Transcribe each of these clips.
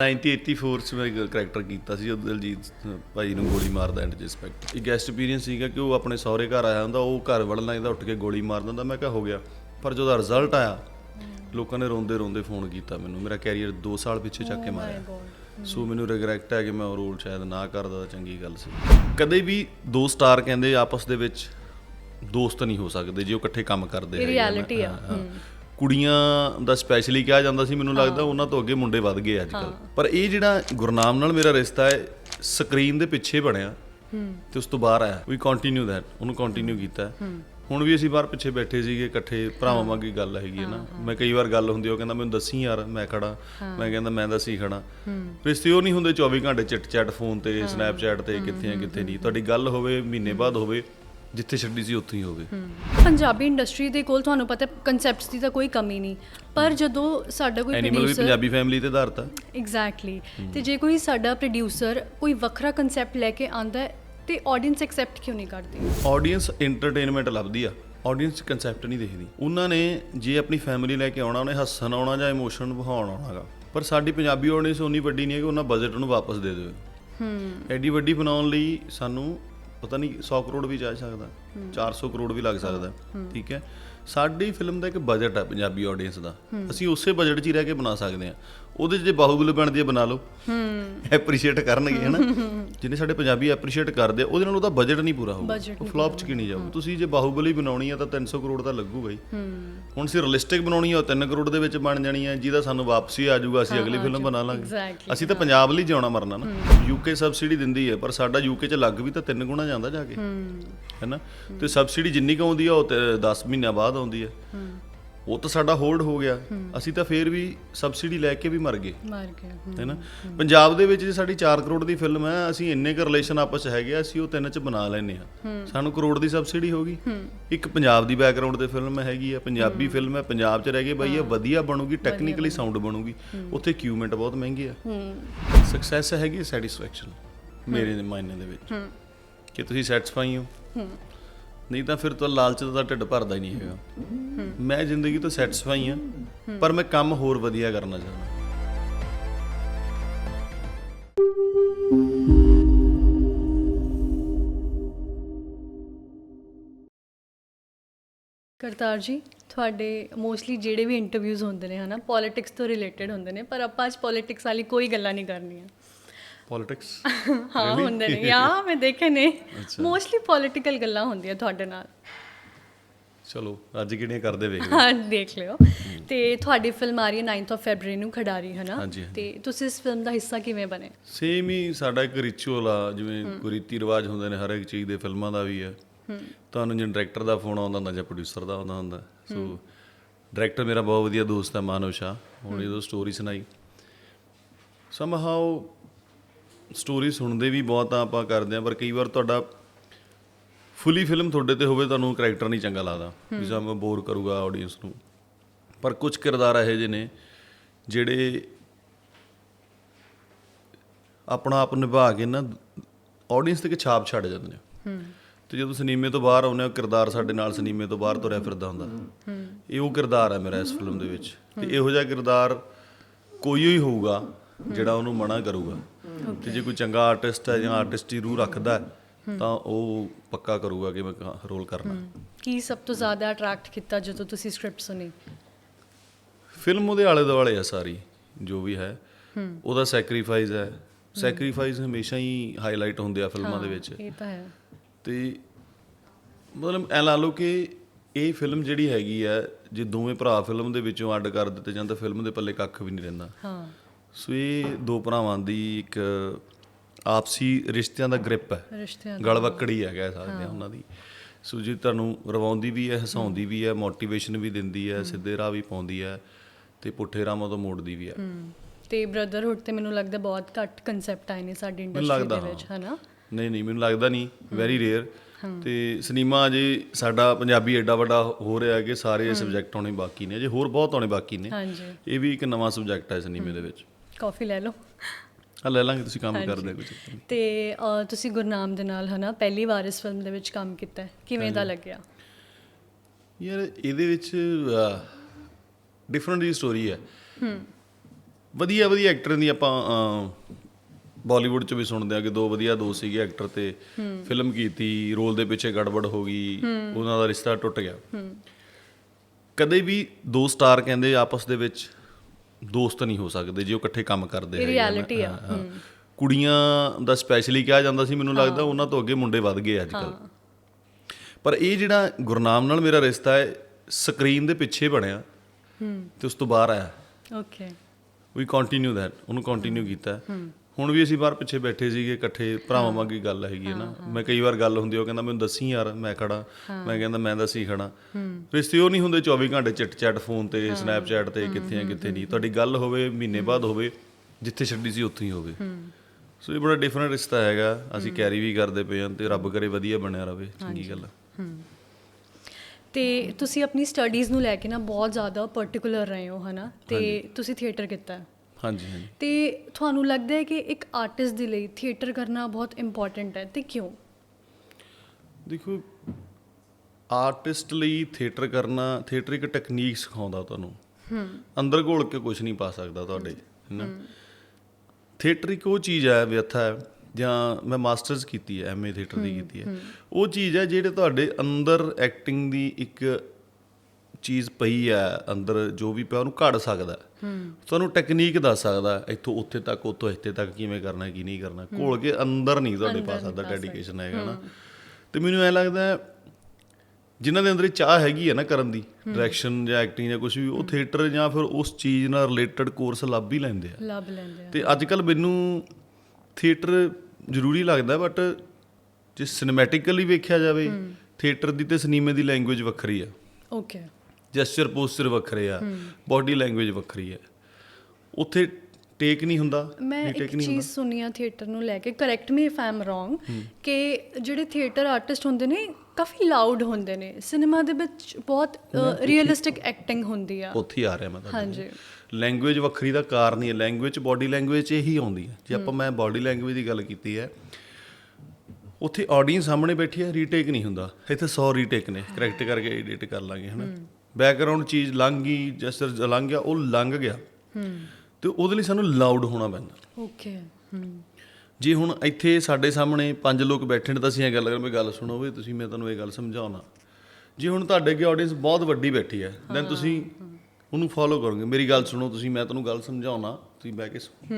1984 ਚ ਮੈਂ ਕਰੈਕਟਰ ਕੀਤਾ ਸੀ ਉਹ ਦਲਜੀਤ ਭਾਈ ਨੂੰ ਗੋਲੀ ਮਾਰਦਾ ਐਂਡ ਜਿਸਪੈਕਟ ਇੱਕ ਗੈਸਟ ਐਕਸਪੀਰੀਅੰਸ ਸੀਗਾ ਕਿ ਉਹ ਆਪਣੇ ਸਹੁਰੇ ਘਰ ਆਇਆ ਹੁੰਦਾ ਉਹ ਘਰ ਵੜਨ ਲੱਗਦਾ ਉੱਠ ਕੇ ਗੋਲੀ ਮਾਰ ਦਿੰਦਾ ਮੈਂ ਕਿਹਾ ਹੋ ਗਿਆ। ਪਰ ਜਦੋਂ ਰਿਜ਼ਲਟ ਆਇਆ ਲੋਕਾਂ ਨੇ ਰੋਂਦੇ ਰੋਂਦੇ ਫੋਨ ਕੀਤਾ ਮੈਨੂੰ। ਮੇਰਾ ਕੈਰੀਅਰ 2 ਸਾਲ ਪਿੱਛੇ ਚੱਕ ਕੇ ਮਾਰਿਆ। ਸੋ ਮੈਨੂੰ ਰਿਗਰੈਟ ਹੈ ਕਿ ਮੈਂ ਉਹ ਰੋਲ ਸ਼ਾਇਦ ਨਾ ਕਰਦਾ ਤਾਂ ਚੰਗੀ ਗੱਲ ਸੀ। ਕਦੇ ਵੀ ਦੋ ਸਟਾਰ ਕਹਿੰਦੇ ਆਪਸ ਦੇ ਵਿੱਚ ਦੋਸਤ ਨਹੀਂ ਹੋ ਸਕਦੇ ਜੇ ਉਹ ਇਕੱਠੇ ਕੰਮ ਕਰਦੇ ਇਹ ਹੈਗੇ ਆ। ਕੁੜੀਆਂ ਦਾ ਸਪੈਸ਼ਲੀ ਕਿਹਾ ਜਾਂਦਾ ਸੀ ਮੈਨੂੰ ਲੱਗਦਾ ਉਹਨਾਂ ਤੋਂ ਅੱਗੇ ਮੁੰਡੇ ਵੱਧ ਗਏ ਅੱਜ ਕੱਲ ਪਰ ਇਹ ਜਿਹੜਾ ਗੁਰਨਾਮ ਨਾਲ ਮੇਰਾ ਰਿਸ਼ਤਾ ਹੈ ਸਕਰੀਨ ਦੇ ਪਿੱਛੇ ਬਣਿਆ ਤੇ ਉਸ ਤੋਂ ਬਾਹਰ ਆਇਆ। ਵੀ ਕੰਟੀਨਿਊ ਦੈਟ ਉਹਨੂੰ ਕੰਟੀਨਿਊ ਕੀਤਾ। ਹੁਣ ਵੀ ਅਸੀਂ ਬਾਹਰ ਪਿੱਛੇ ਬੈਠੇ ਸੀਗੇ ਇਕੱਠੇ ਭਰਾਵਾਂ ਵਾਂਗੀ ਗੱਲ ਹੈਗੀ ਹੈ ਨਾ। ਮੈਂ ਕਈ ਵਾਰ ਗੱਲ ਹੁੰਦੀ ਉਹ ਕਹਿੰਦਾ ਮੈਨੂੰ ਦੱਸੀ ਯਾਰ ਮੈਂ ਖੜਾ। ਮੈਂ ਕਹਿੰਦਾ ਮੈਂ ਦੱਸੀ ਖੜਾ। ਰਿਸ਼ਤੇ ਉਹ ਨਹੀਂ ਹੁੰਦੇ 24 ਘੰਟੇ ਚਿੱਟ ਚੈਟ ਫੋਨ ਤੇ ਸਨੈਪਚੈਟ ਤੇ ਕਿੱਥੇ ਆ ਕਿੱਥੇ ਨਹੀਂ। ਤੁਹਾਡੀ ਗੱਲ ਹੋਵੇ ਮਹੀਨੇ ਬਾਅਦ ਹੋਵੇ ਜਿੱਥੇ ਛੱਡੀ ਸੀ ਉੱਥੇ ਹੀ ਹੋਵੇ ਪੰਜਾਬੀ ਇੰਡਸਟਰੀ ਦੇ ਕੋਲ ਤੁਹਾਨੂੰ ਪਤਾ ਕਨਸੈਪਟਸ ਦੀ ਤਾਂ ਕੋਈ ਕਮੀ ਨਹੀਂ। ਪਰ ਜਦੋਂ ਸਾਡਾ ਕੋਈ ਐਨੀਮਲ ਵੀ ਪੰਜਾਬੀ ਫੈਮਿਲੀ ਤੇ ਆਧਾਰਤ ਆ। ਐਗਜ਼ੈਕਟਲੀ ਤੇ ਜੇ ਕੋਈ ਸਾਡਾ ਪ੍ਰੋਡਿਊਸਰ ਕੋਈ ਵੱਖਰਾ ਕਨਸੈਪਟ ਲੈ ਕੇ ਆਂਦਾ ਹੈ ਤੇ ਆਡੀਅנס ਐਕਸੈਪਟ ਕਿਉਂ ਨਹੀਂ ਕਰਦੀ? ਆਡੀਅנס ਐਂਟਰਟੇਨਮੈਂਟ ਲੱਭਦੀ ਆ। ਆਡੀਅנס ਕਨਸੈਪਟ ਨਹੀਂ ਦੇਖਦੀ। ਉਹਨਾਂ ਨੇ ਜੇ ਆਪਣੀ ਫੈਮਿਲੀ ਲੈ ਕੇ ਆਉਣਾ ਉਹਨੇ ਹੱਸਣ ਆਉਣਾ ਜਾਂ ਇਮੋਸ਼ਨ ਵਿਖਾਉਣ ਆਉਣਾਗਾ। ਪਰ ਸਾਡੀ ਪੰਜਾਬੀ ਆਡੀਅנס ਉਨੀ ਵੱਡੀ ਨਹੀਂ ਹੈ ਕਿ ਉਹਨਾਂ ਬਜਟ ਨੂੰ ਵਾਪਸ ਦੇ ਦੇਵੇ ਹੂੰ। ਐਡੀ ਵੱਡੀ ਬਣਾਉਣ ਲਈ ਸਾਨੂੰ ਪਤਾ ਨਹੀਂ 100 ਕਰੋੜ ਵੀ ਜਾ ਸਕਦਾ। 400 ਕਰੋੜ ਵੀ ਲੱਗ ਸਕਦਾ। ਠੀਕ ਹੈ? ਸਾਡੀ ਫਿਲਮ ਦਾ ਇੱਕ ਬਜਟ ਹੈ ਪੰਜਾਬੀ ਆਡੀਅנס ਦਾ। ਅਸੀਂ ਉਸੇ ਬਜਟ 'ਚ ਹੀ ਰਹਿ ਕੇ ਬਣਾ ਸਕਦੇ ਆ ਉਹਦੇ ਜੇ ਬਾਹੂਬਲੀ ਬਣਦੀ ਹੈ ਬਣਾ ਲਓ। ਹੂੰ। ਐਪਰੀਸ਼ੀਏਟ ਕਰਨਗੇ ਹਨਾ ਜਿਹਨੇ ਸਾਡੇ ਪੰਜਾਬੀ ਐਪਰੀਸ਼ੀਏਟ ਕਰਦੇ ਉਹਦੇ ਨਾਲ ਉਹਦਾ ਬਜਟ ਨਹੀਂ ਪੂਰਾ ਹੋਊਗਾ। ਫਲॉप 'ਚ ਕਿਣੀ ਜਾਊ ਤੁਸੀਂ ਜੇ ਬਾਹੂਬਲੀ ਬਣਾਉਣੀ ਆ ਤਾਂ 300 ਕਰੋੜ ਦਾ ਲੱਗੂ ਬਈ। ਹੁਣ ਸੀ ਰਿਅਲਿਸਟਿਕ ਬਣਾਉਣੀ ਆ 3 ਕਰੋੜ ਦੇ ਵਿੱਚ ਬਣ ਜਾਣੀ ਆ ਜਿਹਦਾ ਸਾਨੂੰ ਵਾਪਸੀ ਆ ਜਾਊਗਾ ਅਸੀਂ ਅਗਲੀ ਫਿਲਮ ਬਣਾ ਲਾਂਗੇ। ਅਸੀਂ ਤਾਂ ਪੰਜਾਬ ਲਈ ਜਿਉਣਾ ਮਰਨਾ ਨਾ। ਯੂਕੇ ਸਬਸਿਡੀ ਦਿੰਦੀ ਹੈ ਪਰ ਸਾਡਾ ਯੂਕੇ 'ਚ ਲੱਗ ਵੀ ਤਾਂ 3 ਗੁਣਾ ਜਾਂਦਾ ਜਾ ਕੇ। ਹੈਨਾ? ਤੇ ਸਬਸਿਡੀ ਜਿੰਨੀ ਕੁ ਆਉਂਦੀ ਆ ਉਹ 10 ਮਹੀਨਿਆਂ ਬਾਅਦ ਆਉਂਦੀ ਹੈ। ਉਹ ਤਾਂ ਸਾਡਾ ਹੋਲਡ ਹੋ ਗਿਆ। ਅਸੀਂ ਤਾਂ ਫੇਰ ਵੀ ਸਬਸਿਡੀ ਲੈ ਕੇ ਵੀ ਮਰ ਗਏ। ਮਾਰ ਗਿਆ ਹਮ, ਹੈ। ਨਾ ਪੰਜਾਬ ਦੇ ਵਿੱਚ ਜੇ ਸਾਡੀ 4 ਕਰੋੜ ਦੀ ਫਿਲਮ ਹੈ ਅਸੀਂ ਇੰਨੇ ਕੁ ਰਿਲੇਸ਼ਨ ਆਪਸ 'ਚ ਹੈਗੇ ਆ ਅਸੀਂ ਉਹ ਤਿੰਨ 'ਚ ਬਣਾ ਲੈਨੇ ਆ। ਸਾਨੂੰ ਕਰੋੜ ਦੀ ਸਬਸਿਡੀ ਹੋਗੀ ਇੱਕ ਪੰਜਾਬ ਦੀ ਬੈਕਗ੍ਰਾਉਂਡ ਤੇ ਫਿਲਮ ਹੈਗੀ ਆ ਪੰਜਾਬੀ ਫਿਲਮ ਹੈ ਪੰਜਾਬ 'ਚ ਰਹਿ ਗਏ ਬਈ ਇਹ ਵਧੀਆ ਬਣੂਗੀ ਟੈਕਨੀਕਲੀ ਸਾਊਂਡ ਬਣੂਗੀ। ਉੱਥੇ ਇਕਵਿਪਮੈਂਟ ਬਹੁਤ ਮਹਿੰਗੇ ਆ। ਸਕਸੈਸ ਹੈਗੀ ਸੈਟੀਸਫੈਕਸ਼ਨ ਮੇਰੇ ਮਾਇਨੇ ਦੇ ਵਿੱਚ। ਕਿ ਤੁਸੀਂ ਸੈਟੀਸਫਾਈ ਹੋ। ਨਹੀਂ ਤਾਂ ਫਿਰ ਤਾਂ ਲਾਲਚ ਦਾ ਢਿੱਡ ਭਰਦਾ ਹੀ ਨਹੀਂ ਹੈਗਾ। ਮੈਂ ਜ਼ਿੰਦਗੀ ਤੋਂ ਸੈਟੀਸਫਾਈ ਆ ਪਰ ਮੈਂ ਕੰਮ ਹੋਰ ਵਧੀਆ ਕਰਨਾ ਚਾਹੁੰਦਾ। ਕਰਤਾਰ ਜੀ, ਤੁਹਾਡੇ ਮੋਸਟਲੀ ਜਿਹੜੇ ਵੀ ਇੰਟਰਵਿਊਜ਼ ਹੁੰਦੇ ਨੇ ਹਨਾ ਪੋਲਿਟਿਕਸ ਤੋਂ ਰਿਲੇਟਡ ਹੁੰਦੇ ਨੇ, ਪਰ ਆਪਾਂ ਅੱਜ ਪੋਲਿਟਿਕਸ ਵਾਲੀ ਕੋਈ ਗੱਲਾਂ ਨਹੀਂ ਕਰਨੀਆਂ। ਪੋਲਿਟਿਕਸ ਹਾਂ ਹੁੰਦੇ ਨੇ। ਯਾ ਮੈਂ ਦੇਖੇ ਨੇ। ਮੋਸਟਲੀ ਪੋਲਿਟੀਕਲ ਗੱਲਾਂ ਹੁੰਦੀਆਂ ਤੁਹਾਡੇ ਨਾਲ। ਚਲੋ ਅੱਜ ਕਿਹੜੀਆਂ ਕਰਦੇ ਵੇਖ ਹਾਂ ਦੇਖ ਲਿਓ। ਤੇ ਤੁਹਾਡੀ ਫਿਲਮ ਆ ਰਹੀ ਹੈ 9th ਆਫ ਫੈਬਰੀ ਨੂੰ ਖਿਡਾਰੀ ਹਾਂਜੀ, ਹਾਂਜੀ। ਤੇ ਤੁਸੀਂ ਇਸ ਫਿਲਮ ਦਾ ਹਿੱਸਾ ਕਿਵੇਂ ਬਣੇ? ਸੇਮ ਹੀ ਸਾਡਾ ਇੱਕ ਰਿਚੁਅਲ ਆ ਜਿਵੇਂ ਕੋਈ ਰੀਤੀ ਰਿਵਾਜ ਹੁੰਦੇ ਨੇ ਹਰ ਇੱਕ ਚੀਜ਼ ਦੇ ਫਿਲਮਾਂ ਦਾ ਵੀ ਹੈ। ਤੁਹਾਨੂੰ ਜੇ ਡਾਇਰੈਕਟਰ ਦਾ ਫੋਨ ਆਉਂਦਾ ਹੁੰਦਾ ਜਾਂ ਪ੍ਰੋਡਿਊਸਰ ਦਾ ਆਉਂਦਾ ਹੁੰਦਾ। ਸੋ ਡਾਇਰੈਕਟਰ ਮੇਰਾ ਬਹੁਤ ਵਧੀਆ ਦੋਸਤ ਹੈ ਮਾਨਵ ਸ਼ਾ ਹੁਣ ਜਦੋਂ ਸਟੋਰੀ ਸੁਣਾਈ ਸਮਹਾਉ ਸਟੋਰੀ ਸੁਣਦੇ ਵੀ ਬਹੁਤ ਆ ਆਪਾਂ ਕਰਦੇ ਆ ਪਰ ਕਈ ਵਾਰ ਤੁਹਾਡਾ ਫੁੱਲੀ ਫਿਲਮ ਤੁਹਾਡੇ ਤੇ ਹੋਵੇ ਤੁਹਾਨੂੰ ਕੈਰੈਕਟਰ ਨਹੀਂ ਚੰਗਾ ਲੱਗਦਾ। ਵੀ ਮੈਂ ਬੋਰ ਕਰੂਗਾ ਆਡੀਅנס ਨੂੰ। ਪਰ ਕੁਝ ਕਿਰਦਾਰ ਇਹੋ ਜਿਹੇ ਨੇ ਜਿਹੜੇ ਆਪਣਾ ਆਪ ਨਿਭਾ ਕੇ ਨਾ ਆਡੀਅנס ਤੇ ਕਿ ਛਾਪ ਛੱਡ ਜਾਂਦੇ ਨੇ। ਤੇ ਜਦੋਂ ਸਿਨੇਮੇ ਤੋਂ ਬਾਹਰ ਆਉਂਦੇ ਆ ਕਿਰਦਾਰ ਸਾਡੇ ਨਾਲ ਸਿਨੇਮੇ ਤੋਂ ਬਾਹਰ ਤੁਰਿਆ ਫਿਰਦਾ ਹੁੰਦਾ। ਇਹ ਉਹ ਕਿਰਦਾਰ ਹੈ ਮੇਰਾ ਇਸ ਫਿਲਮ ਦੇ ਵਿੱਚ। ਤੇ ਇਹੋ ਜਿਹਾ ਕਿਰਦਾਰ ਕੋਈ ਹੀ ਹੋਊਗਾ ਜਿਹੜਾ ਉਹਨੂੰ ਮਨਾ ਕਰੂਗਾ। ਤੇ ਜੇ ਕੋਈ ਚੰਗਾ ਆਰਟਿਸਟ ਹੈ ਜਾਂ ਆਰਟਿਸਟ ਦੀ ਰੂਹ ਰੱਖਦਾ ਹੈ ਤਾਂ ਉਹ ਪੱਕਾ ਕਰੂਗਾ ਕਿ ਮੈਂ ਰੋਲ ਕਰਨਾ ਕੀ ਸਭ ਤੋਂ ਜ਼ਿਆਦਾ ਅਟਰੈਕਟ ਕੀਤਾ ਜਦੋਂ ਤੁਸੀਂ ਸਕ੍ਰਿਪਟ ਸੁਣੀ? ਫਿਲਮ ਉਹਦੇ ਆਲੇ ਦੁਆਲੇ ਆ ਸਾਰੀ ਜੋ ਵੀ ਹੈ। ਉਹਦਾ ਸੈਕਰੀਫਾਈਸ ਹੈ। ਸੈਕਰੀਫਾਈਸ ਹਮੇਸ਼ਾ ਹੀ ਹਾਈਲਾਈਟ ਹੁੰਦੇ ਆ ਫਿਲਮਾਂ ਦੇ ਵਿੱਚ। ਇਹ ਤਾਂ ਹੈ। ਤੇ ਮਤਲਬ ਐ ਲਾ ਲਓ ਕਿ ਇਹ ਫਿਲਮ ਜਿਹੜੀ ਹੈਗੀ ਆ ਜੇ ਦੋਵੇਂ ਭਰਾ ਫਿਲਮ ਦੇ ਵਿੱਚੋਂ ਅੱਡ ਕਰ ਦਿੱਤੇ ਜਾਂ ਤਾਂ ਫਿਲਮ ਦੇ ਪੱਲੇ ਕੱਖ ਵੀ ਨਹੀਂ ਰਹਿੰਦਾ। ਹਾਂ। ਸੋ ਇਹ ਦੋ ਭਰਾਵਾਂ ਦੀ ਇੱਕ ਆਪਸੀ ਰਿਸ਼ਤਿਆਂ ਦਾ ਗ੍ਰਿਪ ਹੈ। ਰਿਸ਼ਤਿਆਂ ਗਲਵੱਕੜੀ ਹੈ ਕਹਿ ਸਕਦੇ ਆ ਉਹਨਾਂ ਦੀ। ਸੋ ਜੀ ਤੁਹਾਨੂੰ ਰਵਾਉਂਦੀ ਵੀ ਹੈ ਹਸਾਉਂਦੀ ਵੀ ਹੈ ਮੋਟੀਵੇਸ਼ਨ ਵੀ ਦਿੰਦੀ ਹੈ ਸਿੱਧੇ ਰਾਹ ਵੀ ਪਾਉਂਦੀ ਹੈ ਤੇ ਪੁੱਠੇ ਰਾਹਾਂ ਤੋਂ ਮੋੜਦੀ ਵੀ ਹੈ। ਤੇ ਬ੍ਰਦਰਹੁੱਡ ਤੇ ਮੈਨੂੰ ਲੱਗਦਾ ਬਹੁਤ ਘੱਟ ਕਨਸੈਪਟ ਆਏ ਨੇ ਸਾਡੀ ਇੰਡਸਟਰੀ ਦੇ ਵਿੱਚ ਹਨਾ? ਨਹੀਂ ਨਹੀਂ ਮੈਨੂੰ ਲੱਗਦਾ ਨਹੀਂ। ਵੈਰੀ ਰੇਅਰ ਤੇ ਸਿਨੇਮਾ ਅਜੇ ਸਾਡਾ ਪੰਜਾਬੀ ਐਡਾ ਵੱਡਾ ਹੋ ਰਿਹਾ ਕਿ ਸਾਰੇ ਸਬਜੈਕਟ ਆਉਣੇ ਬਾਕੀ ਨੇ। ਅਜੇ ਹੋਰ ਬਹੁਤ ਆਉਣੇ ਬਾਕੀ ਨੇ। ਹਾਂਜੀ। ਇਹ ਵੀ ਇੱਕ ਨਵਾਂ ਸਬਜੈਕਟ ਹੈ ਸਿਨੇਮੇ ਦੇ ਵਿੱਚ। ਕਾਫੀ ਲੈ ਲਓ। ਆ ਲੈ ਲਾਂਗੇ ਤੁਸੀਂ ਕੰਮ ਕਰਦੇ ਕੁਝ ਤੇ ਤੁਸੀਂ ਗੁਰਨਾਮ ਦੇ ਨਾਲ ਹਨਾ ਪਹਿਲੀ ਵਾਰ ਇਸ ਫਿਲਮ ਦੇ ਵਿੱਚ ਕੰਮ ਕੀਤਾ ਹੈ। ਕਿਵੇਂ ਦਾ ਲੱਗਿਆ? ਯਾਰ ਇਹਦੇ ਵਿੱਚ ਡਿਫਰੈਂਟ ਜੀ ਸਟੋਰੀ ਹੈ। ਵਧੀਆ ਵਧੀਆ ਐਕਟਰ ਦੀ ਆਪਾਂ ਬਾਲੀਵੁੱਡ ਚ ਵੀ ਸੁਣਦੇ ਆ ਕਿ ਦੋ ਵਧੀਆ ਦੋਸਤ ਸੀਗੇ ਐਕਟਰ ਤੇ। ਫਿਲਮ ਕੀਤੀ ਰੋਲ ਦੇ ਪਿੱਛੇ ਗੜਬੜ ਹੋ ਗਈ ਉਹਨਾਂ ਦਾ ਰਿਸ਼ਤਾ ਟੁੱਟ ਗਿਆ। ਕਦੇ ਵੀ ਦੋ ਸਟਾਰ ਕਹਿੰਦੇ ਆਪਸ ਦੇ ਵਿੱਚ ਦੋਸਤ ਨਹੀਂ ਹੋ ਸਕਦੇ ਜੇ ਉਹ ਇਕੱਠੇ ਕੰਮ ਕਰਦੇ ਹੈਗੇ reality ਆ, ਹਾਂ, ਹਾਂ। ਕੁੜੀਆਂ ਦਾ ਸਪੈਸ਼ਲੀ ਕਿਹਾ ਜਾਂਦਾ ਸੀ ਮੈਨੂੰ ਲੱਗਦਾ ਉਹਨਾਂ ਤੋਂ ਅੱਗੇ ਮੁੰਡੇ ਵੱਧ ਗਏ ਅੱਜ ਕੱਲ ਪਰ ਇਹ ਜਿਹੜਾ ਗੁਰਨਾਮ ਨਾਲ ਮੇਰਾ ਰਿਸ਼ਤਾ ਹੈ ਸਕਰੀਨ ਦੇ ਪਿੱਛੇ ਬਣਿਆ ਤੇ ਉਸ ਤੋਂ ਬਾਹਰ ਆਇਆ। ਓਕੇ ਵੀ ਕੰਟੀਨਿਊ ਦੈਟ ਉਹਨੂੰ ਕੰਟੀਨਿਊ ਕੀਤਾ। ਹੁਣ ਵੀ ਅਸੀਂ ਬਾਹਰ ਪਿੱਛੇ ਬੈਠੇ ਸੀਗੇ ਇਕੱਠੇ ਭਰਾਵਾਂ ਵਾਂਗੀ ਗੱਲ ਹੈਗੀ ਹੈ ਨਾ। ਮੈਂ ਕਈ ਵਾਰ ਗੱਲ ਹੁੰਦੀ ਉਹ ਕਹਿੰਦਾ ਮੈਨੂੰ ਦੱਸੀ ਯਾਰ ਮੈਂ ਖੜਾ। ਮੈਂ ਕਹਿੰਦਾ ਮੈਂ ਦੱਸੀ ਖੜਾ। ਰਿਸ਼ਤੇ ਉਹ ਨਹੀਂ ਹੁੰਦੇ 24 ਘੰਟੇ ਚਿੱਟ ਚੈਟ ਫੋਨ ਤੇ ਸਨੈਪਚੈਟ ਤੇ ਕਿੱਥੇ ਆ ਕਿੱਥੇ ਨਹੀਂ। ਤੁਹਾਡੀ ਗੱਲ ਹੋਵੇ ਮਹੀਨੇ ਬਾਅਦ ਹੋਵੇ ਜਿੱਥੇ ਛੱਡੀ ਸੀ ਉੱਥੇ ਹੀ ਹੋਵੇ। ਸੋ ਇਹ ਬੜਾ ਡਿਫਰੈਂਟ ਰਿਸ਼ਤਾ ਹੈਗਾ। ਅਸੀਂ ਕੈਰੀ ਵੀ ਕਰਦੇ ਪਏ ਹਾਂ ਤੇ ਰੱਬ ਕਰੇ ਵਧੀਆ ਬਣਿਆ ਰਵੇ ਚੰਗੀ ਗੱਲ। ਤੇ ਤੁਸੀਂ ਆਪਣੀ ਸਟੱਡੀਜ਼ ਨੂੰ ਲੈ ਕੇ ਨਾ ਬਹੁਤ ਜ਼ਿਆਦਾ ਪਾਰਟਿਕੂਲਰ ਰਹੇ ਹੋ ਹਨਾ? ਤੇ ਤੁਸੀਂ ਥੀਏਟਰ ਕੀਤਾ। ਹੈ। ਹਾਂਜੀ ਹਾਂਜੀ। ਤੇ ਤੁਹਾਨੂੰ ਲੱਗਦਾ ਹੈ ਕਿ ਇੱਕ ਆਰਟਿਸਟ ਦੇ ਲਈ ਥੀਏਟਰ ਕਰਨਾ ਬਹੁਤ ਇੰਪੋਰਟੈਂਟ ਹੈ ਤੇ ਕਿਉਂ? ਦੇਖੋ ਆਰਟਿਸਟ ਲਈ ਥੀਏਟਰ ਕਰਨਾ ਥੀਏਟਰ ਇੱਕ ਟੈਕਨੀਕ ਸਿਖਾਉਂਦਾ ਤੁਹਾਨੂੰ। ਹੂੰ। ਅੰਦਰ ਘੋਲ ਕੇ ਕੁਝ ਨਹੀਂ ਪਾ ਸਕਦਾ ਤੁਹਾਡੇ ਹੈਨਾ? ਥੀਏਟਰ ਇੱਕ ਉਹ ਚੀਜ਼ ਹੈ ਵਿਅਥਾ ਹੈ ਜਾਂ ਮੈਂ ਮਾਸਟਰਸ ਕੀਤੀ ਹੈ ਐਮਏ ਥੀਏਟਰ ਦੀ ਕੀਤੀ ਹੈ। ਉਹ ਚੀਜ਼ ਹੈ ਜਿਹੜੇ ਤੁਹਾਡੇ ਅੰਦਰ ਐਕਟਿੰਗ ਦੀ ਇੱਕ ਚੀਜ਼ ਪਈ ਹੈ ਅੰਦਰ ਜੋ ਵੀ ਪਿਆ ਉਹਨੂੰ ਘੜ ਸਕਦਾ। ਹੈ। ਤੁਹਾਨੂੰ ਟੈਕਨੀਕ ਦੱਸ ਸਕਦਾ ਇੱਥੋਂ ਉੱਥੇ ਤੱਕ ਉੱਥੋਂ ਇੱਥੇ ਤੱਕ ਕਿਵੇਂ ਕਰਨਾ ਕੀ ਨਹੀਂ ਕਰਨਾ ਘੋਲ ਕੇ ਅੰਦਰ ਨਹੀਂ ਤੁਹਾਡੇ ਪਾ ਸਕਦਾ ਡੈਡੀਕੇਸ਼ਨ ਹੈਗਾ ਨਾ। ਤੇ ਮੈਨੂੰ ਐ ਲੱਗਦਾ ਜਿਨ੍ਹਾਂ ਦੇ ਅੰਦਰ ਇਹ ਚਾਹ ਹੈਗੀ ਹੈ ਨਾ ਕਰਨ ਦੀ ਡਾਇਰੈਕਸ਼ਨ ਜਾਂ ਐਕਟਿੰਗ ਜਾਂ ਕੁਝ ਵੀ ਉਹ ਥੀਏਟਰ ਜਾਂ ਫਿਰ ਉਸ ਚੀਜ਼ ਨਾਲ ਰਿਲੇਟਡ ਕੋਰਸ ਲੱਭ ਹੀ ਲੈਂਦੇ ਆ। ਲੱਭ ਲੈਂਦੇ ਆ। ਤੇ ਅੱਜ ਕੱਲ ਮੈਨੂੰ ਥੀਏਟਰ ਜ਼ਰੂਰੀ ਲੱਗਦਾ ਬਟ ਜੇ ਸਿਨੇਮੈਟਿਕਲੀ ਵੇਖਿਆ ਜਾਵੇ ਥੀਏਟਰ ਦੀ ਤੇ ਸਿਨੇਮੇ ਦੀ ਲੈਂਗੁਏਜ ਵੱਖਰੀ ਆ। ਓਕੇ ਜੈਸਚਰ ਪੋਸਚਰ ਵੱਖਰੇ ਆ ਬਾਡੀ ਲੈਂਗੁਏਜ ਵੱਖਰੀ ਹੈ। ਉੱਥੇ ਟੇਕ ਨਹੀਂ ਹੁੰਦਾ ਮੈਂ ਇੱਕ ਚੀਜ਼ ਸੁਣੀ ਆ ਥੀਏਟਰ ਨੂੰ ਲੈ ਕੇ correct me if I'm wrong ਕਿ ਜਿਹੜੇ ਥੀਏਟਰ ਆਰਟਿਸਟ ਹੁੰਦੇ ਨੇ ਕਾਫੀ ਲਾਊਡ ਹੁੰਦੇ ਨੇ। ਸਿਨੇਮਾ ਦੇ ਵਿੱਚ ਬਹੁਤ ਰੀਅਲਿਸਟਿਕ ਐਕਟਿੰਗ ਹੁੰਦੀ ਆ। ਉੱਥੇ ਆ ਰਿਹਾ ਮੈਂ ਤੁਹਾਡੇ ਹਾਂਜੀ। ਲੈਂਗੁਏਜ ਵੱਖਰੀ ਦਾ ਕਾਰਨ ਹੀ ਹੈ। ਲੈਂਗੁਏਜ ਬਾਡੀ ਲੈਂਗੁਏਜ ਇਹੀ ਆਉਂਦੀ ਹੈ। ਜੇ ਆਪਾਂ ਮੈਂ ਬਾਡੀ ਲੈਂਗੁਏਜ ਦੀ ਗੱਲ ਕੀਤੀ ਹੈ ਉੱਥੇ ਆਡੀਅנס ਸਾਹਮਣੇ ਬੈਠੀ ਹੈ ਰੀਟੇਕ ਨਹੀਂ ਹੁੰਦਾ। ਇੱਥੇ 100 ਰੀਟੇਕ ਨੇ। ਕਰੈਕਟ ਕਰਕੇ ਐਡਿਟ ਕਰ ਲਾਂਗੇ ਹਨਾ? ਬੈਕਗ੍ਰਾਉਂਡ ਚੀਜ਼ ਲੰਘ ਗਈ ਜਸਰ ਲੰਘ ਗਿਆ ਉਹ ਲੰਘ ਗਿਆ। ਤੇ ਉਹਦੇ ਲਈ ਸਾਨੂੰ ਲਾਊਡ ਹੋਣਾ ਪੈਂਦਾ। ਓਕੇ ਹੂੰ। ਜੇ ਹੁਣ ਇੱਥੇ ਸਾਡੇ ਸਾਹਮਣੇ ਪੰਜ ਲੋਕ ਬੈਠੇ ਨੇ ਤਾਂ ਅਸੀਂ ਇਹ ਗੱਲ ਕਰਾਂ ਵੀ ਗੱਲ ਸੁਣੋ ਵੀ ਤੁਸੀਂ ਮੈਂ ਤੁਹਾਨੂੰ ਇਹ ਗੱਲ ਸਮਝਾਉਣਾ। ਜੇ ਹੁਣ ਤੁਹਾਡੇ ਅੱਗੇ ਆਡੀਅנס ਬਹੁਤ ਵੱਡੀ ਬੈਠੀ ਹੈ ਦੈਨ ਤੁਸੀਂ ਉਹਨੂੰ ਫੋਲੋ ਕਰੋਗੇ। ਮੇਰੀ ਗੱਲ ਸੁਣੋ ਤੁਸੀਂ ਮੈਂ ਤੁਹਾਨੂੰ ਗੱਲ ਸਮਝਾਉਣਾ ਤੁਸੀਂ ਬਹਿ ਕੇ ਸੁਣੋ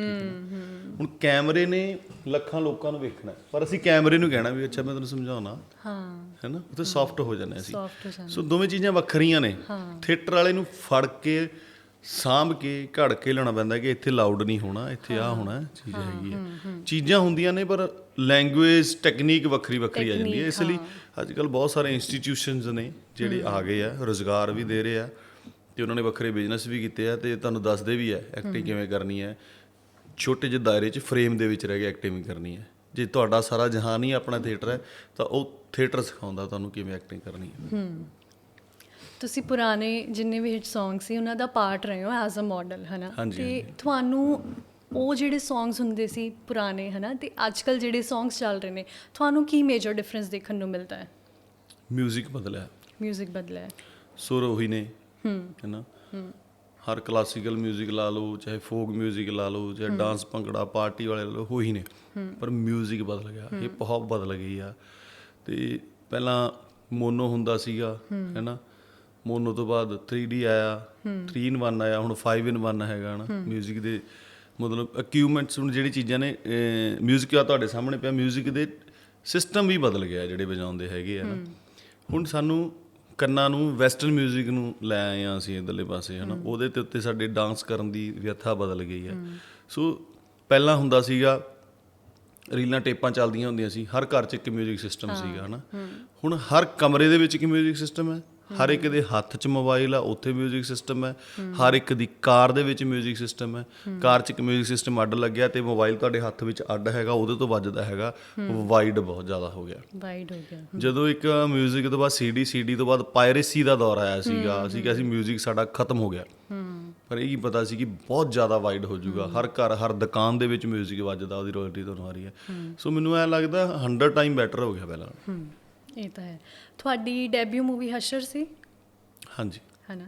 ਹੁਣ ਕੈਮਰੇ ਨੇ ਲੱਖਾਂ ਲੋਕਾਂ ਨੂੰ ਵੇਖਣਾ ਪਰ ਅਸੀਂ ਕੈਮਰੇ ਨੂੰ ਕਹਿਣਾ ਵੀ ਅੱਛਾ ਮੈਂ ਤੁਹਾਨੂੰ ਸਮਝਾਉਣਾ। ਹਾਂ। ਹੈਨਾ ਉੱਥੇ ਸੌਫਟ ਹੋ ਜਾਂਦੇ ਅਸੀਂ। ਸੋ ਦੋਵੇਂ ਚੀਜ਼ਾਂ ਵੱਖਰੀਆਂ ਨੇ। ਥੀਏਟਰ ਵਾਲੇ ਨੂੰ ਫੜ ਕੇ ਸਾਂਭ ਕੇ ਘੜ ਕੇ ਲੈਣਾ ਪੈਂਦਾ ਕਿ ਇੱਥੇ ਲਾਊਡ ਨਹੀਂ ਹੋਣਾ ਇੱਥੇ ਆ ਹੋਣਾ ਚੀਜ਼ ਹੈਗੀ ਹੈ। ਚੀਜ਼ਾਂ ਹੁੰਦੀਆਂ ਨੇ ਪਰ ਲੈਂਗੁਏਜ ਟੈਕਨੀਕ ਵੱਖਰੀ ਵੱਖਰੀ ਆ ਜਾਂਦੀ ਹੈ। ਇਸ ਲਈ ਅੱਜ ਕੱਲ ਬਹੁਤ ਸਾਰੇ ਇੰਸਟੀਟਿਊਸ਼ਨਸ ਨੇ ਜਿਹੜੇ ਆ ਗਏ ਆ ਰੋਜ਼ਗਾਰ ਵੀ ਦੇ ਰਹੇ ਆ। ਤੇ ਉਹਨਾਂ ਨੇ ਵੱਖਰੇ ਬਿਜ਼ਨਸ ਵੀ ਕੀਤੇ ਆ ਤੇ ਤੁਹਾਨੂੰ ਦੱਸਦੇ ਵੀ ਆ ਐਕਟਿੰਗ ਕਿਵੇਂ ਕਰਨੀ ਹੈ ਛੋਟੇ ਜਿਹੇ ਦਾਇਰੇ 'ਚ ਫਰੇਮ ਦੇ ਵਿੱਚ ਰਹਿ ਕੇ ਐਕਟਿੰਗ ਕਰਨੀ ਹੈ ਜੇ ਤੁਹਾਡਾ ਸਾਰਾ ਜਹਾਨ ਹੀ ਆਪਣਾ ਥੀਏਟਰ ਹੈ ਤਾਂ ਉਹ ਥੀਏਟਰ ਸਿਖਾਉਂਦਾ ਤੁਹਾਨੂੰ ਕਿਵੇਂ ਐਕਟਿੰਗ ਕਰਨੀ ਹੈ। ਤੁਸੀਂ ਪੁਰਾਣੇ ਜਿੰਨੇ ਵੀ ਹਿੱਟ Song ਸੀ ਉਹਨਾਂ ਦਾ ਪਾਰਟ ਰਹੇ ਹੋ ਐਜ਼ ਅ ਮਾਡਲ ਹਨਾ? ਤੇ। ਤੁਹਾਨੂੰ ਉਹ ਜਿਹੜੇ Songs ਹੁੰਦੇ ਸੀ ਪੁਰਾਣੇ ਹਨਾ ਤੇ ਅੱਜਕੱਲ ਜਿਹੜੇ Songs ਚੱਲ ਰਹੇ ਨੇ ਤੁਹਾਨੂੰ ਕੀ ਮੇਜਰ ਡਿਫਰੈਂਸ ਦੇਖਣ ਨੂੰ ਮਿਲਦਾ ਹੈ? ਮਿਊਜ਼ਿਕ ਬਦਲਿਆ। 뮤직 ਬਦਲਿਆ ਸੁਰ ਉਹੀ ਨੇ। ਹੂੰ ਹੈਨਾ ਹਰ ਕਲਾਸੀਕਲ 뮤직 ਲਾ ਲਓ ਚਾਹੇ ਫੋਕ 뮤직 ਲਾ ਲਓ ਚਾਹੇ ਡਾਂਸ ਭੰਗੜਾ ਪਾਰਟੀ ਵਾਲੇ ਲਾ ਲਓ ਉਹੀ ਨੇ ਪਰ 뮤직 ਬਦਲ ਗਿਆ ਇਹ ਬਹੁਤ ਬਦਲ ਗਈ ਆ ਤੇ ਪਹਿਲਾਂ ਮੋਨੋ ਹੁੰਦਾ ਸੀਗਾ ਹੈਨਾ ਮੋਨੋ ਤੋਂ ਬਾਅਦ 3D ਆਇਆ 3 in 1 ਆਇਆ ਹੁਣ 5 in 1 ਹੈਗਾ ਨਾ 뮤직 ਦੇ ਮਤਲਬ ਇਕਵਿਪਮੈਂਟਸ ਹੁਣ ਜਿਹੜੀ ਚੀਜ਼ਾਂ ਨੇ 뮤직 ਆ ਤੁਹਾਡੇ ਸਾਹਮਣੇ ਪਿਆ 뮤직 ਦੇ ਸਿਸਟਮ ਵੀ ਬਦਲ ਗਿਆ ਜਿਹੜੇ ਵਜਾਉਂਦੇ ਹੈਗੇ ਆ ਨਾ ਹੁਣ ਸਾਨੂੰ ਕੰਨਾਂ ਨੂੰ ਵੈਸਟਰਨ 뮤직 ਨੂੰ ਲੈ ਆਏ ਆ ਅਸੀਂ ਇਧਰਲੇ ਪਾਸੇ ਹਨਾ ਉਹਦੇ ਤੇ ਉੱਤੇ ਸਾਡੇ ਡਾਂਸ ਕਰਨ ਦੀ ਵਿਅਥਾ ਬਦਲ ਗਈ ਹੈ ਸੋ ਪਹਿਲਾਂ ਹੁੰਦਾ ਸੀਗਾ ਰੀਲਾਂ ਟੇਪਾਂ ਚੱਲਦੀਆਂ ਹੁੰਦੀਆਂ ਸੀ ਹਰ ਘਰ 'ਚ ਇੱਕ 뮤직 ਸਿਸਟਮ ਸੀਗਾ ਹਨਾ ਹੁਣ ਹਰ ਕਮਰੇ ਦੇ ਵਿੱਚ ਇੱਕ 뮤직 ਸਿਸਟਮ ਹੈ ਹਰ ਇੱਕ ਦੇ ਹੱਥ 'ਚ ਮੋਬਾਈਲ ਆ ਉੱਥੇ 뮤직 ਸਿਸਟਮ ਹੈ ਹਰ ਇੱਕ ਦੀ ਕਾਰ ਦੇ ਵਿੱਚ 뮤직 ਸਿਸਟਮ ਹੈ ਕਾਰ 'ਚ ਇੱਕ 뮤직 ਸਿਸਟਮ ਅੱਡ ਲੱਗਿਆ ਤੇ ਮੋਬਾਈਲ ਤੁਹਾਡੇ ਹੱਥ ਵਿੱਚ ਅੱਡ ਹੈਗਾ ਉਹਦੇ ਤੋਂ ਵੱਜਦਾ ਹੈਗਾ ਵਾਈਡ ਬਹੁਤ ਜ਼ਿਆਦਾ ਹੋ ਗਿਆ ਵਾਈਡ ਹੋ ਗਿਆ ਜਦੋਂ ਇੱਕ 뮤직 ਤੋਂ ਬਾਅਦ ਸੀਡੀ ਸੀਡੀ ਤੋਂ ਬਾਅਦ ਪਾਇਰੇਸੀ ਦਾ ਦੌਰ ਆਇਆ ਸੀਗਾ ਅਸੀਂ ਕਿਹਾ ਸੀ 뮤직 ਸਾਡਾ ਖਤਮ ਹੋ ਗਿਆ ਪਰ ਇਹ ਕੀ ਪਤਾ ਸੀ ਕਿ ਬਹੁਤ ਜ਼ਿਆਦਾ ਵਾਈਡ ਹੋ ਜਾਊਗਾ ਹਰ ਘਰ ਹਰ ਦੁਕਾਨ ਦੇ ਵਿੱਚ 뮤직 ਵੱਜਦਾ ਉਹਦੀ ਰਾਇਲਟੀ ਤੁਹਾਨੂੰ ਆ ਰਹੀ ਹੈ ਸੋ ਮੈਨੂੰ ਐ ਲੱਗਦਾ 100 ਟਾਈਮ ਬੈਟਰ ਹੋ ਗਿਆ ਪਹਿਲਾਂ ਹੂੰ ਇਹ ਤਾਂ ਹੈ। ਤੁਹਾਡੀ ਡੈਬਿਊ ਮੂਵੀ ਹਸ਼ਰ ਸੀ? ਹਾਂਜੀ। ਹਨਾ?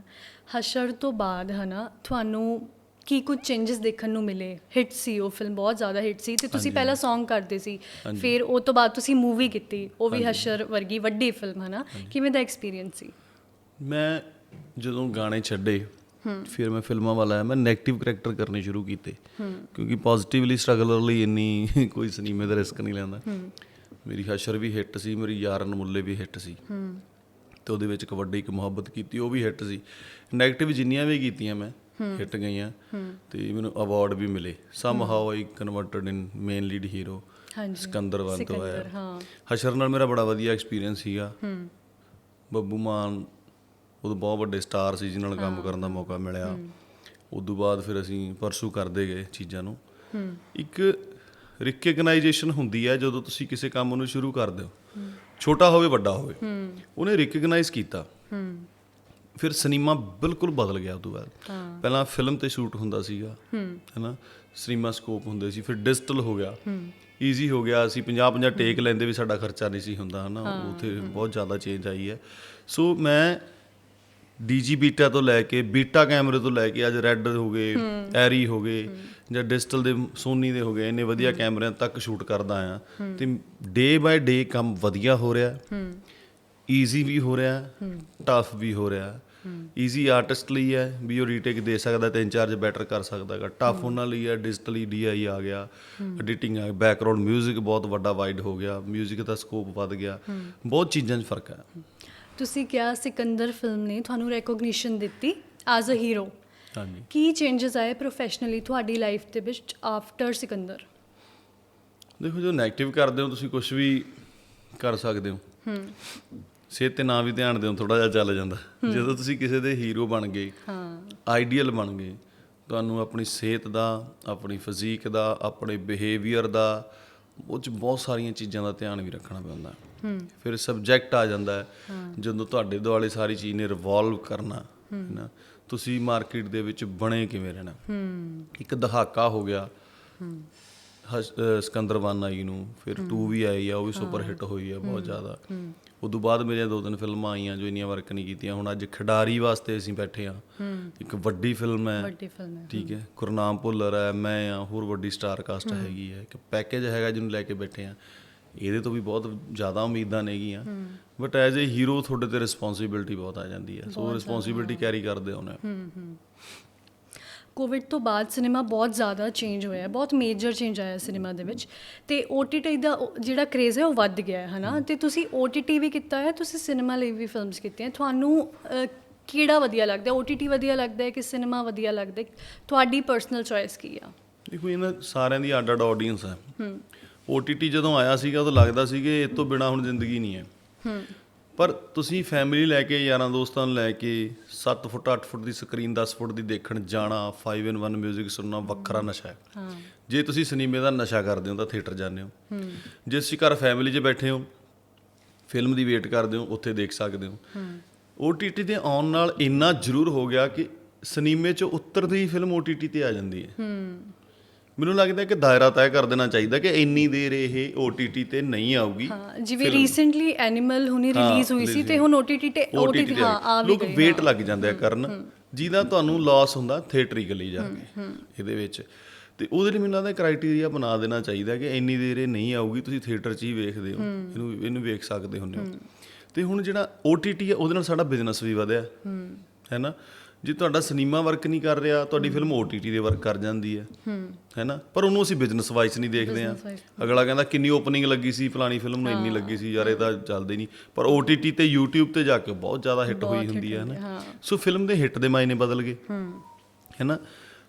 ਹਸ਼ਰ ਤੋਂ ਬਾਅਦ ਹਨਾ ਤੁਹਾਨੂੰ ਕੀ ਕੁਝ ਚੇਂजेस ਦੇਖਣ ਨੂੰ ਮਿਲੇ? ਹਿੱਟ ਸੀ ਉਹ ਫਿਲਮ ਬਹੁਤ ਜ਼ਿਆਦਾ ਹਿੱਟ ਸੀ ਤੇ ਤੁਸੀਂ ਪਹਿਲਾਂ Song ਕਰਦੇ ਸੀ। ਫਿਰ ਉਹ ਤੋਂ ਬਾਅਦ ਤੁਸੀਂ ਮੂਵੀ ਕੀਤੀ। ਉਹ ਵੀ ਹਸ਼ਰ ਵਰਗੀ ਵੱਡੀ ਫਿਲਮ ਹਨਾ? ਕਿਵੇਂ ਦਾ ਐਕਸਪੀਰੀਅੰਸ ਸੀ? ਮੈਂ ਜਦੋਂ ਗਾਣੇ ਛੱਡੇ ਫਿਰ ਮੈਂ ਫਿਲਮਾਂ ਵਾਲਾ ਆਇਆ। ਮੈਂ 네ਗੇਟਿਵ ਕੈਰੈਕਟਰ ਕਰਨੇ ਸ਼ੁਰੂ ਕੀਤੇ। ਕਿਉਂਕਿ ਪੋਜ਼ਿਟਿਵਲੀ ਸਟਰਗਲਰ ਲਈ ਇੰਨੀ ਕੋਈ ਸਿਨੇਮੇ ਦਾ ਰਿਸਕ ਨਹੀਂ ਲੈਂਦਾ। ਮੇਰੀ ਹਸ਼ਰ ਵੀ ਹਿੱਟ ਸੀ ਮੇਰੀ ਯਾਰਨ ਮੁੱਲੇ ਵੀ ਹਿੱਟ ਸੀ। ਤੇ ਉਹਦੇ ਵਿੱਚ ਕਬੱਡੀ ਇੱਕ ਮੁਹੱਬਤ ਕੀਤੀ ਉਹ ਵੀ ਹਿੱਟ ਸੀ। 네ਗੇਟਿਵ ਜਿੰਨੀਆਂ ਵੀ ਕੀਤੀਆਂ ਮੈਂ ਹਿੱਟ ਗਈਆਂ। ਤੇ ਮੈਨੂੰ ਅਵਾਰਡ ਵੀ ਮਿਲੇ। Somehow I converted in main lead hero ਹਾਂਜੀ। ਸਿਕੰਦਰ ਤੋਂ ਸਿਕੰਦਰ, ਆਇਆ। ਹਾਂ। ਹਸ਼ਰ ਨਾਲ ਮੇਰਾ ਬੜਾ ਵਧੀਆ ਐਕਸਪੀਰੀਅੰਸ ਸੀਗਾ। ਬੱਬੂ ਮਾਨ ਉਦੋਂ ਬਹੁਤ ਵੱਡੇ ਸਟਾਰ ਸੀ ਜਿਨ੍ਹਾਂ ਨਾਲ ਕੰਮ ਕਰਨ ਦਾ ਮੌਕਾ ਮਿਲਿਆ। ਉਦੋਂ ਬਾਅਦ ਫਿਰ ਅਸੀਂ ਪਰਸੂ ਕਰਦੇ ਗਏ ਚੀਜ਼ਾਂ ਨੂੰ। ਇੱਕ ਰਿਕਗਨਾਈਜੇਸ਼ਨ ਹੁੰਦੀ ਹੈ ਜਦੋਂ ਤੁਸੀਂ ਕਿਸੇ ਕੰਮ ਨੂੰ ਸ਼ੁਰੂ ਕਰਦੇ ਹੋ। ਛੋਟਾ ਹੋਵੇ ਵੱਡਾ ਹੋਵੇ। ਉਹਨੇ ਰਿਕਗਨਾਈਜ਼ ਕੀਤਾ। ਫਿਰ ਸਿਨੇਮਾ ਬਿਲਕੁਲ ਬਦਲ ਗਿਆ ਉਦੋਂ ਬਾਅਦ। ਪਹਿਲਾਂ ਫਿਲਮ ਤੇ ਸ਼ੂਟ ਹੁੰਦਾ ਸੀਗਾ ਹੈਨਾ? ਸਿਨੇਮਾ ਸਕੋਪ ਹੁੰਦੇ ਸੀ ਫਿਰ ਡਿਜੀਟਲ ਹੋ ਗਿਆ। ਈਜ਼ੀ ਹੋ ਗਿਆ ਅਸੀਂ 50 50 ਟੇਕ ਲੈਂਦੇ ਵੀ ਸਾਡਾ ਖਰਚਾ ਨਹੀਂ ਸੀ ਹੁੰਦਾ ਹਨਾ? ਉਥੇ ਬਹੁਤ ਜ਼ਿਆਦਾ ਚੇਂਜ ਆਈ ਹੈ। ਸੋ ਮੈਂ ਡੀਜੀ ਬੀਟਾ ਤੋਂ ਲੈ ਕੇ ਬੀਟਾ ਕੈਮਰੇ ਤੋਂ ਲੈ ਕੇ ਅੱਜ ਰੈੱਡ ਹੋ ਗਏ ਐਰੀ ਹੋ ਗਏ। ਜਾਂ ਡਿਜੀਟਲ ਦੇ ਸੋਨੀ ਦੇ ਹੋ ਗਏ ਇੰਨੇ ਵਧੀਆ ਕੈਮਰਿਆਂ ਤੱਕ ਸ਼ੂਟ ਕਰਦਾ ਆ ਤੇ ਡੇ ਬਾਏ ਡੇ ਕੰਮ ਵਧੀਆ ਹੋ ਰਿਹਾ ਈਜ਼ੀ ਵੀ ਹੋ ਰਿਹਾ ਟਫ ਵੀ ਹੋ ਰਿਹਾ ਈਜ਼ੀ ਆਰਟਿਸਟ ਲਈ ਹੈ ਵੀ ਉਹ ਰੀਟੇਕ ਦੇ ਸਕਦਾ ਤਿੰਨ ਚਾਰ ਚ ਬੈਟਰ ਕਰ ਸਕਦਾ ਹੈਗਾ ਟਫ ਉਹਨਾਂ ਲਈ ਹੈ ਡਿਜੀਟਲੀ ਡੀਆਈ ਆ ਗਿਆ ਐਡੀਟਿੰਗ ਆ ਬੈਕਗ੍ਰਾਉਂਡ 뮤직 ਬਹੁਤ ਵੱਡਾ ਵਾਈਡ ਹੋ ਗਿਆ 뮤직 ਦਾ ਸਕੋਪ ਵੱਧ ਗਿਆ ਬਹੁਤ ਚੀਜ਼ਾਂ 'ਚ ਫਰਕ ਹੈ ਤੁਸੀਂ ਕਿਹਾ ਸਿਕੰਦਰ ਫਿਲਮ ਨੇ ਤੁਹਾਨੂੰ ਰੈਕੋਗਨੀਸ਼ਨ ਦਿੱਤੀ ਐਜ਼ ਅ ਹੀਰੋ ਹਾਂਜੀ। ਕੀ ਚੇਂजेस ਆਏ ਪ੍ਰੋਫੈਸ਼ਨਲੀ ਤੁਹਾਡੀ ਲਾਈਫ ਦੇ ਵਿੱਚ ਆਫਟਰ ਸਿਕੰਦਰ? ਦੇਖੋ ਜੋ 네ਗੇਟਿਵ ਕਰਦੇ ਹੋ ਤੁਸੀਂ ਕੁਝ ਵੀ ਕਰ ਸਕਦੇ ਹੋ। ਹੂੰ। ਸਿਹਤ ਤੇ ਨਾ ਵੀ ਧਿਆਨ ਦਿਓ ਥੋੜਾ ਜਿਹਾ ਚੱਲ ਜਾਂਦਾ। ਜਦੋਂ ਤੁਸੀਂ ਕਿਸੇ ਦੇ ਹੀਰੋ ਬਣ ਗਏ ਹਾਂ। ਆਈਡੀਅਲ ਬਣ ਗਏ ਤੁਹਾਨੂੰ ਆਪਣੀ ਸਿਹਤ ਦਾ ਆਪਣੀ ਫਿਜ਼ੀਕ ਦਾ ਆਪਣੇ ਬਿਹੇਵੀਅਰ ਦਾ ਉਹ ਚ ਬਹੁਤ ਸਾਰੀਆਂ ਚੀਜ਼ਾਂ ਦਾ ਧਿਆਨ ਵੀ ਰੱਖਣਾ ਪੈਂਦਾ। ਫਿਰ ਸਬਜੈਕਟ ਆ ਜਾਂਦਾ ਜਦੋਂ ਤੁਹਾਡੇ ਦੁਆਲੇ ਸਾਰੀ ਚੀਜ਼ ਨੇ ਰਿਵੋਲਵ ਕਰਨਾ ਹੈ ਨਾ? ਤੁਸੀਂ ਮਾਰਕੀਟ ਦੇ ਵਿੱਚ ਬਣੇ ਕਿਵੇਂ ਰਹਿਣਾ? ਇੱਕ ਦਹਾਕਾ ਹੋ ਗਿਆ। ਅਹ ਸਿਕੰਦਰ ਵਨ ਆਈ ਨੂੰ ਫਿਰ 2 ਵੀ ਆਈ ਆ ਉਹ ਵੀ ਸੁਪਰ ਹਿੱਟ ਹੋਈ ਆ ਬਹੁਤ ਜ਼ਿਆਦਾ। ਉਦੋਂ ਬਾਅਦ ਮੇਰੀਆਂ ਦੋ ਤਿੰਨ ਫਿਲਮਾਂ ਆਈਆਂ ਜੋ ਇੰਨੀਆਂ ਵਰਕ ਨਹੀਂ ਕੀਤੀਆਂ। ਹੁਣ ਅੱਜ ਖਿਡਾਰੀ ਵਾਸਤੇ ਅਸੀਂ ਬੈਠੇ ਆ ਇੱਕ ਵੱਡੀ ਫਿਲਮ ਹੈ। ਵੱਡੀ ਫਿਲਮ ਹੈ ਠੀਕ ਹੈ। ਗੁਰਨਾਮ ਭੁੱਲਰ ਹੈ ਮੈਂ ਆ ਹੋਰ ਵੱਡੀ ਸਟਾਰ ਕਾਸਟ ਹੈਗੀ ਹੈ। ਇੱਕ ਪੈਕੇਜ ਹੈਗਾ ਜਿਹਨੂੰ ਲੈ ਕੇ ਬੈਠੇ ਆ ਇਹਦੇ ਤੋਂ ਵੀ ਬਹੁਤ ਜ਼ਿਆਦਾ ਉਮੀਦਾਂ ਨੇਗੀਆਂ। ਬਟ ਐਜ਼ ਅ ਹੀਰੋ ਤੁਹਾਡੇ ਤੇ ਰਿਸਪੌਂਸਿਬਿਲਟੀ ਬਹੁਤ ਆ ਜਾਂਦੀ ਹੈ। ਸੋ ਰਿਸਪੌਂਸਿਬਿਲਟੀ ਕੈਰੀ ਕਰਦੇ ਹੋਣੇ ਕੋਵਿਡ ਤੋਂ ਬਾਅਦ ਸਿਨੇਮਾ ਬਹੁਤ ਜ਼ਿਆਦਾ ਚੇਂਜ ਹੋਇਆ ਹੈ। ਬਹੁਤ ਮੇਜਰ ਚੇਂਜ ਆਇਆ ਸਿਨੇਮਾ ਦੇ ਵਿੱਚ। ਤੇ OTT ਦਾ ਜਿਹੜਾ ਕ੍ਰੇਜ਼ ਹੈ ਉਹ ਵੱਧ ਗਿਆ ਹੈ ਹਨਾ? ਤੇ ਤੁਸੀਂ OTT ਵੀ ਕੀਤਾ ਹੈ ਤੁਸੀਂ ਸਿਨੇਮਾ ਲਈ ਵੀ ਫਿਲਮਸ ਕੀਤੀਆਂ ਤੁਹਾਨੂੰ ਕਿਹੜਾ ਵਧੀਆ ਲੱਗਦਾ ਹੈ? OTT ਵਧੀਆ ਲੱਗਦਾ ਹੈ ਕਿ ਸਿਨੇਮਾ ਵਧੀਆ ਲੱਗਦਾ ਹੈ? ਤੁਹਾਡੀ ਪਰਸਨਲ ਚੋਇਸ ਕੀ ਆ? ਦੇਖੋ ਇਹਨਾਂ ਸਾਰਿਆਂ ਦੀ ਅੱਡ ਅੱਡ ਆਡੀਅנס ਹੈ। OTT ਜਦੋਂ ਆਇਆ ਸੀਗਾ ਉਦੋਂ ਲੱਗਦਾ ਸੀ ਕਿ ਇਹ ਤੋਂ ਬਿਨਾ ਹੁਣ ਜ਼ਿੰਦਗੀ ਨਹੀਂ ਹੈ। ਪਰ ਤੁਸੀਂ ਫੈਮਿਲੀ ਲੈ ਕੇ ਯਾਰਾਂ ਦੋਸਤਾਂ ਨੂੰ ਲੈ ਕੇ 7 ਫੁੱਟ 8 ਫੁੱਟ ਦੀ ਸਕਰੀਨ 10 ਫੁੱਟ ਦੀ ਦੇਖਣ ਜਾਣਾ 5 ਇਨ 1 뮤직 ਸੁਣਨਾ ਵੱਖਰਾ ਨਸ਼ਾ ਹੈ। ਹਾਂ। ਜੇ ਤੁਸੀਂ ਸਿਨੇਮੇ ਦਾ ਨਸ਼ਾ ਕਰਦੇ ਹੋ ਤਾਂ ਥੀਏਟਰ ਜਾਂਦੇ ਹੋ। ਜੇ ਤੁਸੀਂ ਘਰ ਫੈਮਿਲੀ 'ਚ ਬੈਠੇ ਹੋ ਫਿਲਮ ਦੀ ਵੇਟ ਕਰਦੇ ਹੋ ਉੱਥੇ ਦੇਖ ਸਕਦੇ ਹੋ। OTT ਦੇ ਆਉਣ ਨਾਲ ਇੰਨਾ ਜ਼ਰੂਰ ਹੋ ਗਿਆ ਕਿ ਸਿਨੇਮੇ 'ਚ ਉਤਰਦੀ ਹੀ ਫਿਲਮ OTT ਤੇ ਆ ਜਾਂਦੀ ਹੈ। ਮੈਨੂੰ ਲੱਗਦਾ ਕਿ ਦਾਇਰਾ ਤੈਅ ਕਰ ਦੇਣਾ ਚਾਹੀਦਾ ਕਿ ਇੰਨੀ ਦੇਰ ਇਹ OTT ਤੇ ਨਹੀਂ ਆਊਗੀ ਹਾਂ ਜਿਵੇਂ ਰੀਸੈਂਟਲੀ ਐਨੀਮਲ ਹੁਣੀ ਰਿਲੀਜ਼ ਹੋਈ ਸੀ ਤੇ ਹੁਣ OTT ਤੇ OTT ਹਾਂ ਆ ਵੀ ਲੋਕ ਵੇਟ ਲੱਗ ਜਾਂਦੇ ਆ ਕਰਨ ਜਿਹਦਾ ਤੁਹਾਨੂੰ ਲਾਸ ਹੁੰਦਾ ਥੀਏਟਰੀਕਲੀ ਜਾ ਕੇ ਇਹਦੇ ਵਿੱਚ। ਤੇ ਉਹਦੇ ਲਈ ਮੈਨੂੰ ਲੱਗਦਾ ਕ੍ਰਾਈਟੇਰੀਆ ਬਣਾ ਦੇਣਾ ਚਾਹੀਦਾ ਕਿ ਇੰਨੀ ਦੇਰ ਇਹ ਨਹੀਂ ਆਊਗੀ ਤੁਸੀਂ ਥੀਏਟਰ 'ਚ ਹੀ ਵੇਖਦੇ ਹੋ। ਇਹਨੂੰ ਇਹਨੂੰ ਵੇਖ ਸਕਦੇ ਹੁੰਦੇ ਹੋ। ਤੇ ਹੁਣ ਜਿਹੜਾ OTT ਹੈ ਉਹਦੇ ਨਾਲ ਸਾਡਾ ਬਿਜ਼ਨਸ ਵੀ ਵਧਿਆ। ਹੈ ਨਾ? ਜੇ ਤੁਹਾਡਾ ਸਿਨੇਮਾ ਵਰਕ ਨਹੀਂ ਕਰ ਰਿਹਾ ਤੁਹਾਡੀ ਫਿਲਮ OTT ਦੇ ਵਰਕ ਕਰ ਜਾਂਦੀ ਹੈ। ਹੈਨਾ? ਪਰ ਉਹਨੂੰ ਅਸੀਂ ਬਿਜ਼ਨਸ ਵਾਈਸ ਨਹੀਂ ਦੇਖਦੇ ਆ ਅਗਲਾ ਕਹਿੰਦਾ ਕਿੰਨੀ ਓਪਨਿੰਗ ਲੱਗੀ ਸੀ ਫਲਾਣੀ ਫਿਲਮ ਨੂੰ ਇੰਨੀ ਲੱਗੀ ਸੀ ਯਾਰ ਇਹ ਤਾਂ ਚੱਲਦੇ ਨਹੀਂ। ਪਰ OTT ਤੇ YouTube ਤੇ ਜਾ ਕੇ ਬਹੁਤ ਜ਼ਿਆਦਾ ਹਿੱਟ ਹੋਈ ਹੁੰਦੀ ਹੈ ਹੈਨਾ? ਸੋ ਫਿਲਮ ਦੇ ਹਿੱਟ ਦੇ ਮਾਇਨੇ ਬਦਲ ਗਏ। ਹੈਨਾ?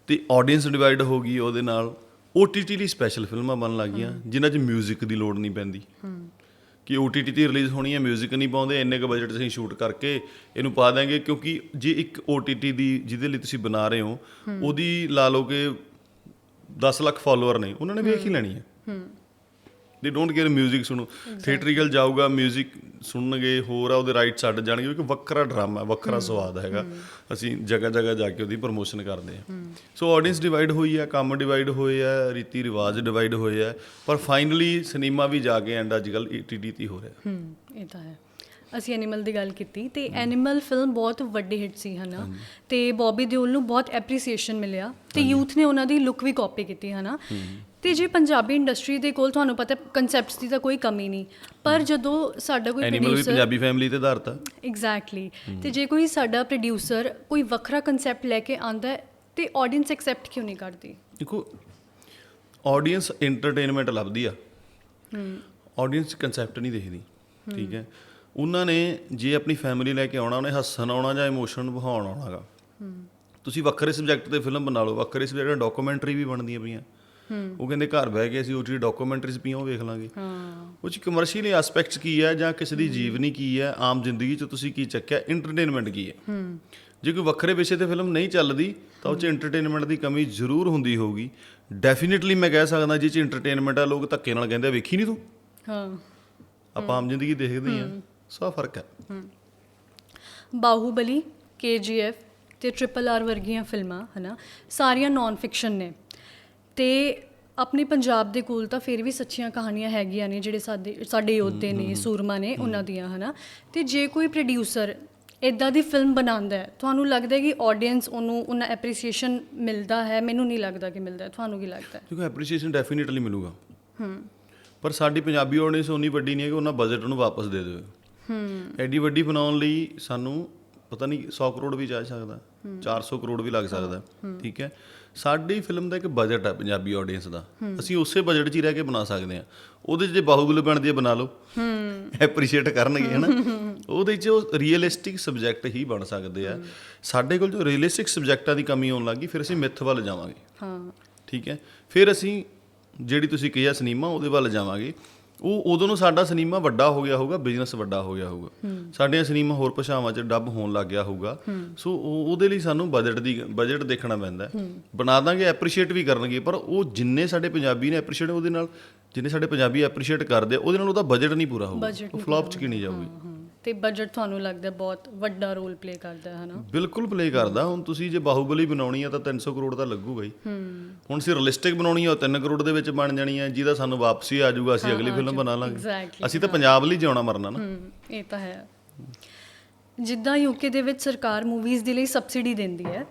ਤੇ ਆਡੀਅנס ਡਿਵਾਈਡ ਹੋ ਗਈ ਉਹਦੇ ਨਾਲ। OTT ਲਈ ਸਪੈਸ਼ਲ ਫਿਲਮਾਂ ਬਣਨ ਲੱਗੀਆਂ ਜਿਨ੍ਹਾਂ 'ਚ 뮤직 ਦੀ ਲੋੜ ਨਹੀਂ ਪੈਂਦੀ। ਕਿ OTT ਤੇ ਰਿਲੀਜ਼ ਹੋਣੀ ਹੈ 뮤직 ਨਹੀਂ ਪਾਉਂਦੇ ਇੰਨੇ ਕ ਬਜਟ ਅਸੀਂ ਸ਼ੂਟ ਕਰਕੇ ਇਹਨੂੰ ਪਾ ਦਾਂਗੇ ਕਿਉਂਕਿ ਜੇ ਇੱਕ OTT ਦੀ ਜਿਹਦੇ ਲਈ ਤੁਸੀਂ ਬਣਾ ਰਹੇ ਹੋ ਉਹਦੀ ਲਾ ਲਓ ਕਿ 10 ਲੱਖ ਫਾਲੋਅਰ ਨੇ ਉਹਨਾਂ ਨੇ ਵੇਖ ਹੀ। ਲੈਣੀ ਹੈ। ਦੇ ਡੋਨਟ ਕੇਅਰ 뮤직 ਸੁਣੋ ਥੀਏਟਰੀਕਲ ਜਾਊਗਾ 뮤직 ਸੁਣਨਗੇ ਹੋਰ ਆ ਉਹਦੇ ਰਾਈਟ ਛੱਡ ਜਾਣਗੇ ਕਿਉਂਕਿ ਵੱਖਰਾ ਡਰਾਮਾ ਹੈ ਵੱਖਰਾ ਸਵਾਦ ਹੈਗਾ। ਅਸੀਂ ਜਗ੍ਹਾ ਜਗ੍ਹਾ ਜਾ ਕੇ ਉਹਦੀ ਪ੍ਰੋਮੋਸ਼ਨ ਕਰਦੇ ਹਾਂ। ਸੋ ਆਡੀਅנס ਡਿਵਾਈਡ ਹੋਈ ਹੈ ਕੰਮ ਡਿਵਾਈਡ ਹੋਏ ਆ ਰੀਤੀ ਰਿਵਾਜ ਡਿਵਾਈਡ ਹੋਏ ਆ ਪਰ ਫਾਈਨਲੀ ਸਿਨੇਮਾ ਵੀ ਜਾ ਕੇ ਐਂਡ ਅੱਜ ਅੱਜਕੱਲ ਈਟੀਟੀ ਤੇ ਹੋ ਰਿਹਾ। ਹੂੰ ਇਹ ਤਾਂ ਹੈ। ਅਸੀਂ ਐਨੀਮਲ ਦੀ ਗੱਲ ਕੀਤੀ ਤੇ ਐਨੀਮਲ ਫਿਲਮ ਬਹੁਤ ਵੱਡੀ ਹਿੱਟ ਸੀ ਹਨਾ? ਤੇ ਬੋਬੀ ਦਿਓਲ ਨੂੰ ਬਹੁਤ ਐਪਰੀਸੀਏਸ਼ਨ ਮਿਲਿਆ ਤੇ ਯੂਥ ਨੇ ਉਹਨਾਂ ਦੀ ਲੁੱਕ ਵੀ ਕਾਪੀ ਕੀਤੀ ਹਨਾ? ਤੇ ਜੇ ਪੰਜਾਬੀ ਇੰਡਸਟਰੀ ਦੇ ਕੋਲ ਤੁਹਾਨੂੰ ਪਤਾ ਕਨਸੈਪਟਸ ਦੀ ਤਾਂ ਕੋਈ ਕਮੀ ਨਹੀਂ ਪਰ ਜਦੋਂ ਸਾਡਾ ਕੋਈ ਪ੍ਰੋਡਿਊਸਰ ਐਨੀਮਲ ਵੀ ਪੰਜਾਬੀ ਫੈਮਿਲੀ ਤੇ ਆਧਾਰਿਤ ਆ। ਐਗਜ਼ੈਕਟਲੀ ਤੇ ਜੇ ਕੋਈ ਸਾਡਾ ਪ੍ਰੋਡਿਊਸਰ ਕੋਈ ਵੱਖਰਾ ਕਨਸੈਪਟ ਲੈ ਕੇ ਆਂਦਾ ਤੇ ਆਡੀਅנס ਐਕਸੈਪਟ ਕਿਉਂ ਨਹੀਂ ਕਰਦੀ? ਦੇਖੋ ਆਡੀਅנס ਐਂਟਰਟੇਨਮੈਂਟ ਲੱਭਦੀ ਆ। ਹੂੰ ਆਡੀਅנס ਕਨਸੈਪਟ ਨਹੀਂ ਦੇਖਦੀ ਠੀਕ ਹੈ? ਉਹਨਾਂ ਨੇ ਜੇ ਆਪਣੀ ਫੈਮਿਲੀ ਲੈ ਕੇ ਆਉਣਾ ਉਹਨੇ ਹੱਸਣ ਆਉਣਾ ਜਾਂ ਇਮੋਸ਼ਨ ਵਿਖਾਉਣ ਆਉਣਾਗਾ। ਤੁਸੀਂ ਵੱਖਰੇ ਸਬਜੈਕਟ ਤੇ ਫਿਲਮ ਬਣਾ ਲਓ ਵੱਖਰੇ ਸਬਜੈਕਟ ਡਾਕੂਮੈਂਟਰੀ ਵੀ ਬਣਦੀਆਂ ਪਈਆਂ। ਉਹ ਕਹਿੰਦੇ ਘਰ ਬਹਿ ਕੇ ਅਸੀਂ OTT ਡਾਕੂਮੈਂਟਰੀਜ਼ ਪਈਆਂ ਉਹ ਵੇਖ ਲਾਂਗੇ। ਹਾਂ। ਉਹ ਚ ਕਮਰਸ਼ੀਅਲੀ ਐਸਪੈਕਟਸ ਕੀ ਹੈ ਜਾਂ ਕਿਸੇ ਦੀ ਜੀਵਨੀ ਕੀ ਹੈ ਆਮ ਜ਼ਿੰਦਗੀ ਚ ਤੁਸੀਂ ਕੀ ਚੱਕਿਆ ਐਂਟਰਟੇਨਮੈਂਟ ਕੀ ਹੈ? ਜੇ ਕੋਈ ਵੱਖਰੇ ਵਿਸ਼ੇ ਤੇ ਫਿਲਮ ਨਹੀਂ ਚੱਲਦੀ ਤਾਂ ਉਹ ਚ ਐਂਟਰਟੇਨਮੈਂਟ ਦੀ ਕਮੀ ਜ਼ਰੂਰ ਹੁੰਦੀ ਹੋਊਗੀ। ਡੈਫੀਨਿਟਲੀ ਮੈਂ ਕਹਿ ਸਕਦਾ ਜੇ ਚ ਐਂਟਰਟੇਨਮੈਂਟ ਆ ਲੋਕ ਧੱਕੇ ਨਾਲ ਕਹਿੰਦੇ ਵੇਖੀ ਨਹੀਂ ਤੂੰ? ਹਾਂ। ਆਪਾਂ ਆਮ ਜ਼ਿੰਦਗੀ ਦੇਖਦੇ ਹਾਂ। ਸੋ ਫ਼ਰਕ ਹੈ। ਬਾਹੂਬਲੀ ਕੇਜੀਐਫ ਤੇ ਟ੍ਰਿਪਲ ਆਰ ਵਰਗੀਆਂ ਫਿਲਮਾਂ ਹਨਾ? ਸਾਰੀਆਂ ਨਾਨ ਫਿਕਸ਼ਨ ਨੇ। ਤੇ ਆਪਣੇ ਪੰਜਾਬ ਦੇ ਕੋਲ ਤਾਂ ਫਿਰ ਵੀ ਸੱਚੀਆਂ ਕਹਾਣੀਆਂ ਹੈਗੀਆਂ ਨੇ ਜਿਹੜੇ ਸਾਡੇ ਸਾਡੇ ਯੋਧੇ ਨੇ ਸੂਰਮਾ ਨੇ ਉਹਨਾਂ ਦੀਆਂ ਹਨਾ? ਤੇ ਜੇ ਕੋਈ ਪ੍ਰੋਡਿਊਸਰ ਇਦਾਂ ਦੀ ਫਿਲਮ ਬਣਾਉਂਦਾ ਹੈ ਤੁਹਾਨੂੰ ਲੱਗਦਾ ਹੈ ਕਿ ਆਡੀਅנס ਉਹਨੂੰ ਉਹਨਾਂ ਐਪਰੀਸੀਏਸ਼ਨ ਮਿਲਦਾ ਹੈ? ਮੈਨੂੰ ਨਹੀਂ ਲੱਗਦਾ ਕਿ ਮਿਲਦਾ ਹੈ। ਤੁਹਾਨੂੰ ਕੀ ਲੱਗਦਾ ਹੈ? ਕਿਉਂਕਿ ਐਪਰੀਸੀਏਸ਼ਨ ਡੈਫੀਨਿਟਲੀ ਮਿਲੂਗਾ। ਹੂੰ। ਪਰ ਸਾਡੀ ਪੰਜਾਬੀ ਆਡੀਅנס ਉਨੀ ਵੱਡੀ ਨਹੀਂ ਹੈ ਕਿ ਉਹਨਾਂ ਬਜਟ ਨੂੰ ਵਾਪਸ ਦੇ ਦੇਵੇ। ਹੂੰ। ਐਡੀ ਵੱਡੀ ਬਣਾਉਣ ਲਈ ਸਾਨੂੰ ਪਤਾ ਨਹੀਂ 100 ਕਰੋੜ ਵੀ ਜਾ ਸਕਦਾ 400 ਕਰੋੜ ਵੀ ਲੱਗ ਸਕਦਾ ਠੀਕ ਹੈ? ਸਾਡੀ ਫਿਲਮ ਦਾ ਇੱਕ ਬਜਟ ਹੈ ਪੰਜਾਬੀ ਆਡੀਅנס ਦਾ। ਅਸੀਂ ਉਸੇ ਬਜਟ 'ਚ ਹੀ ਰਹਿ ਕੇ ਬਣਾ ਸਕਦੇ ਹਾਂ। ਉਹਦੇ 'ਚ ਜੇ ਬਾਹੂਬਲੀ ਬਣਦੀ ਹੈ ਬਣਾ ਲਓ। ਹੂੰ। ਐਪਰੀਸ਼ੀਏਟ ਕਰਨਗੇ ਹਨਾ ਉਹਦੇ 'ਚ ਉਹ ਰੀਅਲਿਸਟਿਕ ਸਬਜੈਕਟ ਹੀ ਬਣ ਸਕਦੇ ਆ। ਸਾਡੇ ਕੋਲ ਜੋ ਰੀਅਲਿਸਟਿਕ ਸਬਜੈਕਟਾਂ ਦੀ ਕਮੀ ਆਉਣ ਲੱਗੀ ਫਿਰ ਅਸੀਂ ਮਿੱਥ ਵੱਲ ਜਾਵਾਂਗੇ। ਹਾਂ। ਠੀਕ ਹੈ? ਫਿਰ ਅਸੀਂ ਜਿਹੜੀ ਤੁਸੀਂ ਕਿਹਾ ਸਿਨੇਮਾ ਉਹਦੇ ਵੱਲ ਜਾਵਾਂਗੇ। ਉਹ ਉਦੋਂ ਨੂੰ ਸਾਡਾ ਸਿਨੇਮਾ ਵੱਡਾ ਹੋ ਗਿਆ ਹੋਊਗਾ ਬਿਜ਼ਨਸ ਵੱਡਾ ਹੋ ਗਿਆ ਹੋਊਗਾ। ਸਾਡੀਆਂ ਸਿਨੇਮਾ ਹੋਰ ਭਾਸ਼ਾਵਾਂ 'ਚ ਡੱਬ ਹੋਣ ਲੱਗ ਗਿਆ ਹੋਊਗਾ। ਸੋ ਉਹ- ਉਹਦੇ ਲਈ ਸਾਨੂੰ ਬਜਟ ਦੀ ਬਜਟ ਦੇਖਣਾ ਪੈਂਦਾ। ਬਣਾ ਦਾਂਗੇ ਐਪਰੀਸ਼ੀਏਟ ਵੀ ਕਰਨਗੇ ਪਰ ਉਹ ਜਿੰਨੇ ਸਾਡੇ ਪੰਜਾਬੀ ਨੇ ਐਪਰੀਸ਼ੀਏਟ ਉਹਦੇ ਨਾਲ ਜਿੰਨੇ ਸਾਡੇ ਪੰਜਾਬੀ ਐਪਰੀਸ਼ੀਏਟ ਕਰਦੇ ਉਹਦੇ ਨਾਲ ਉਹਦਾ ਬਜਟ ਨਹੀਂ ਪੂਰਾ ਹੋਊਗਾ। ਉਹ ਫਲॉप 'ਚ ਕਿਣੀ ਜਾਊਗੀ? ਤੇ ਬਜਟ ਤੁਹਾਨੂੰ ਲੱਗਦਾ ਬਹੁਤ ਵੱਡਾ ਰੋਲ ਪਲੇ ਕਰਦਾ ਹੈ ਹਨਾ? ਬਿਲਕੁਲ ਪਲੇ ਕਰਦਾ। ਹੁਣ ਤੁਸੀਂ ਜੇ ਬਾਹੂਬਲੀ ਬਣਾਉਣੀ ਆ ਤਾਂ 300 ਕਰੋੜ ਦਾ ਲੱਗੂਗਾ ਹੀ ਹੂੰ। ਹੁਣ ਅਸੀਂ ਰਿਅਲਿਸਟਿਕ ਬਣਾਉਣੀ ਆ ਉਹ 3 ਕਰੋੜ ਦੇ ਵਿੱਚ ਬਣ ਜਾਣੀ ਆ ਜਿਹਦਾ ਸਾਨੂੰ ਵਾਪਸੀ ਆ ਜਾਊਗਾ ਅਸੀਂ ਅਗਲੀ ਫਿਲਮ ਬਣਾ ਲਾਂਗੇ। ਅਸੀਂ ਤਾਂ ਪੰਜਾਬ ਲਈ ਜਿਉਣਾ ਮਰਨਾ ਨਾ। ਹੂੰ ਇਹ ਤਾਂ ਹੈ। ਜਿੱਦਾਂ ਯੂਕੇ ਦੇ ਵਿੱਚ ਸਰਕਾਰ ਮੂਵੀਜ਼ ਦੇ ਲਈ ਸਬਸਿਡੀ ਦਿੰਦੀ ਹੈ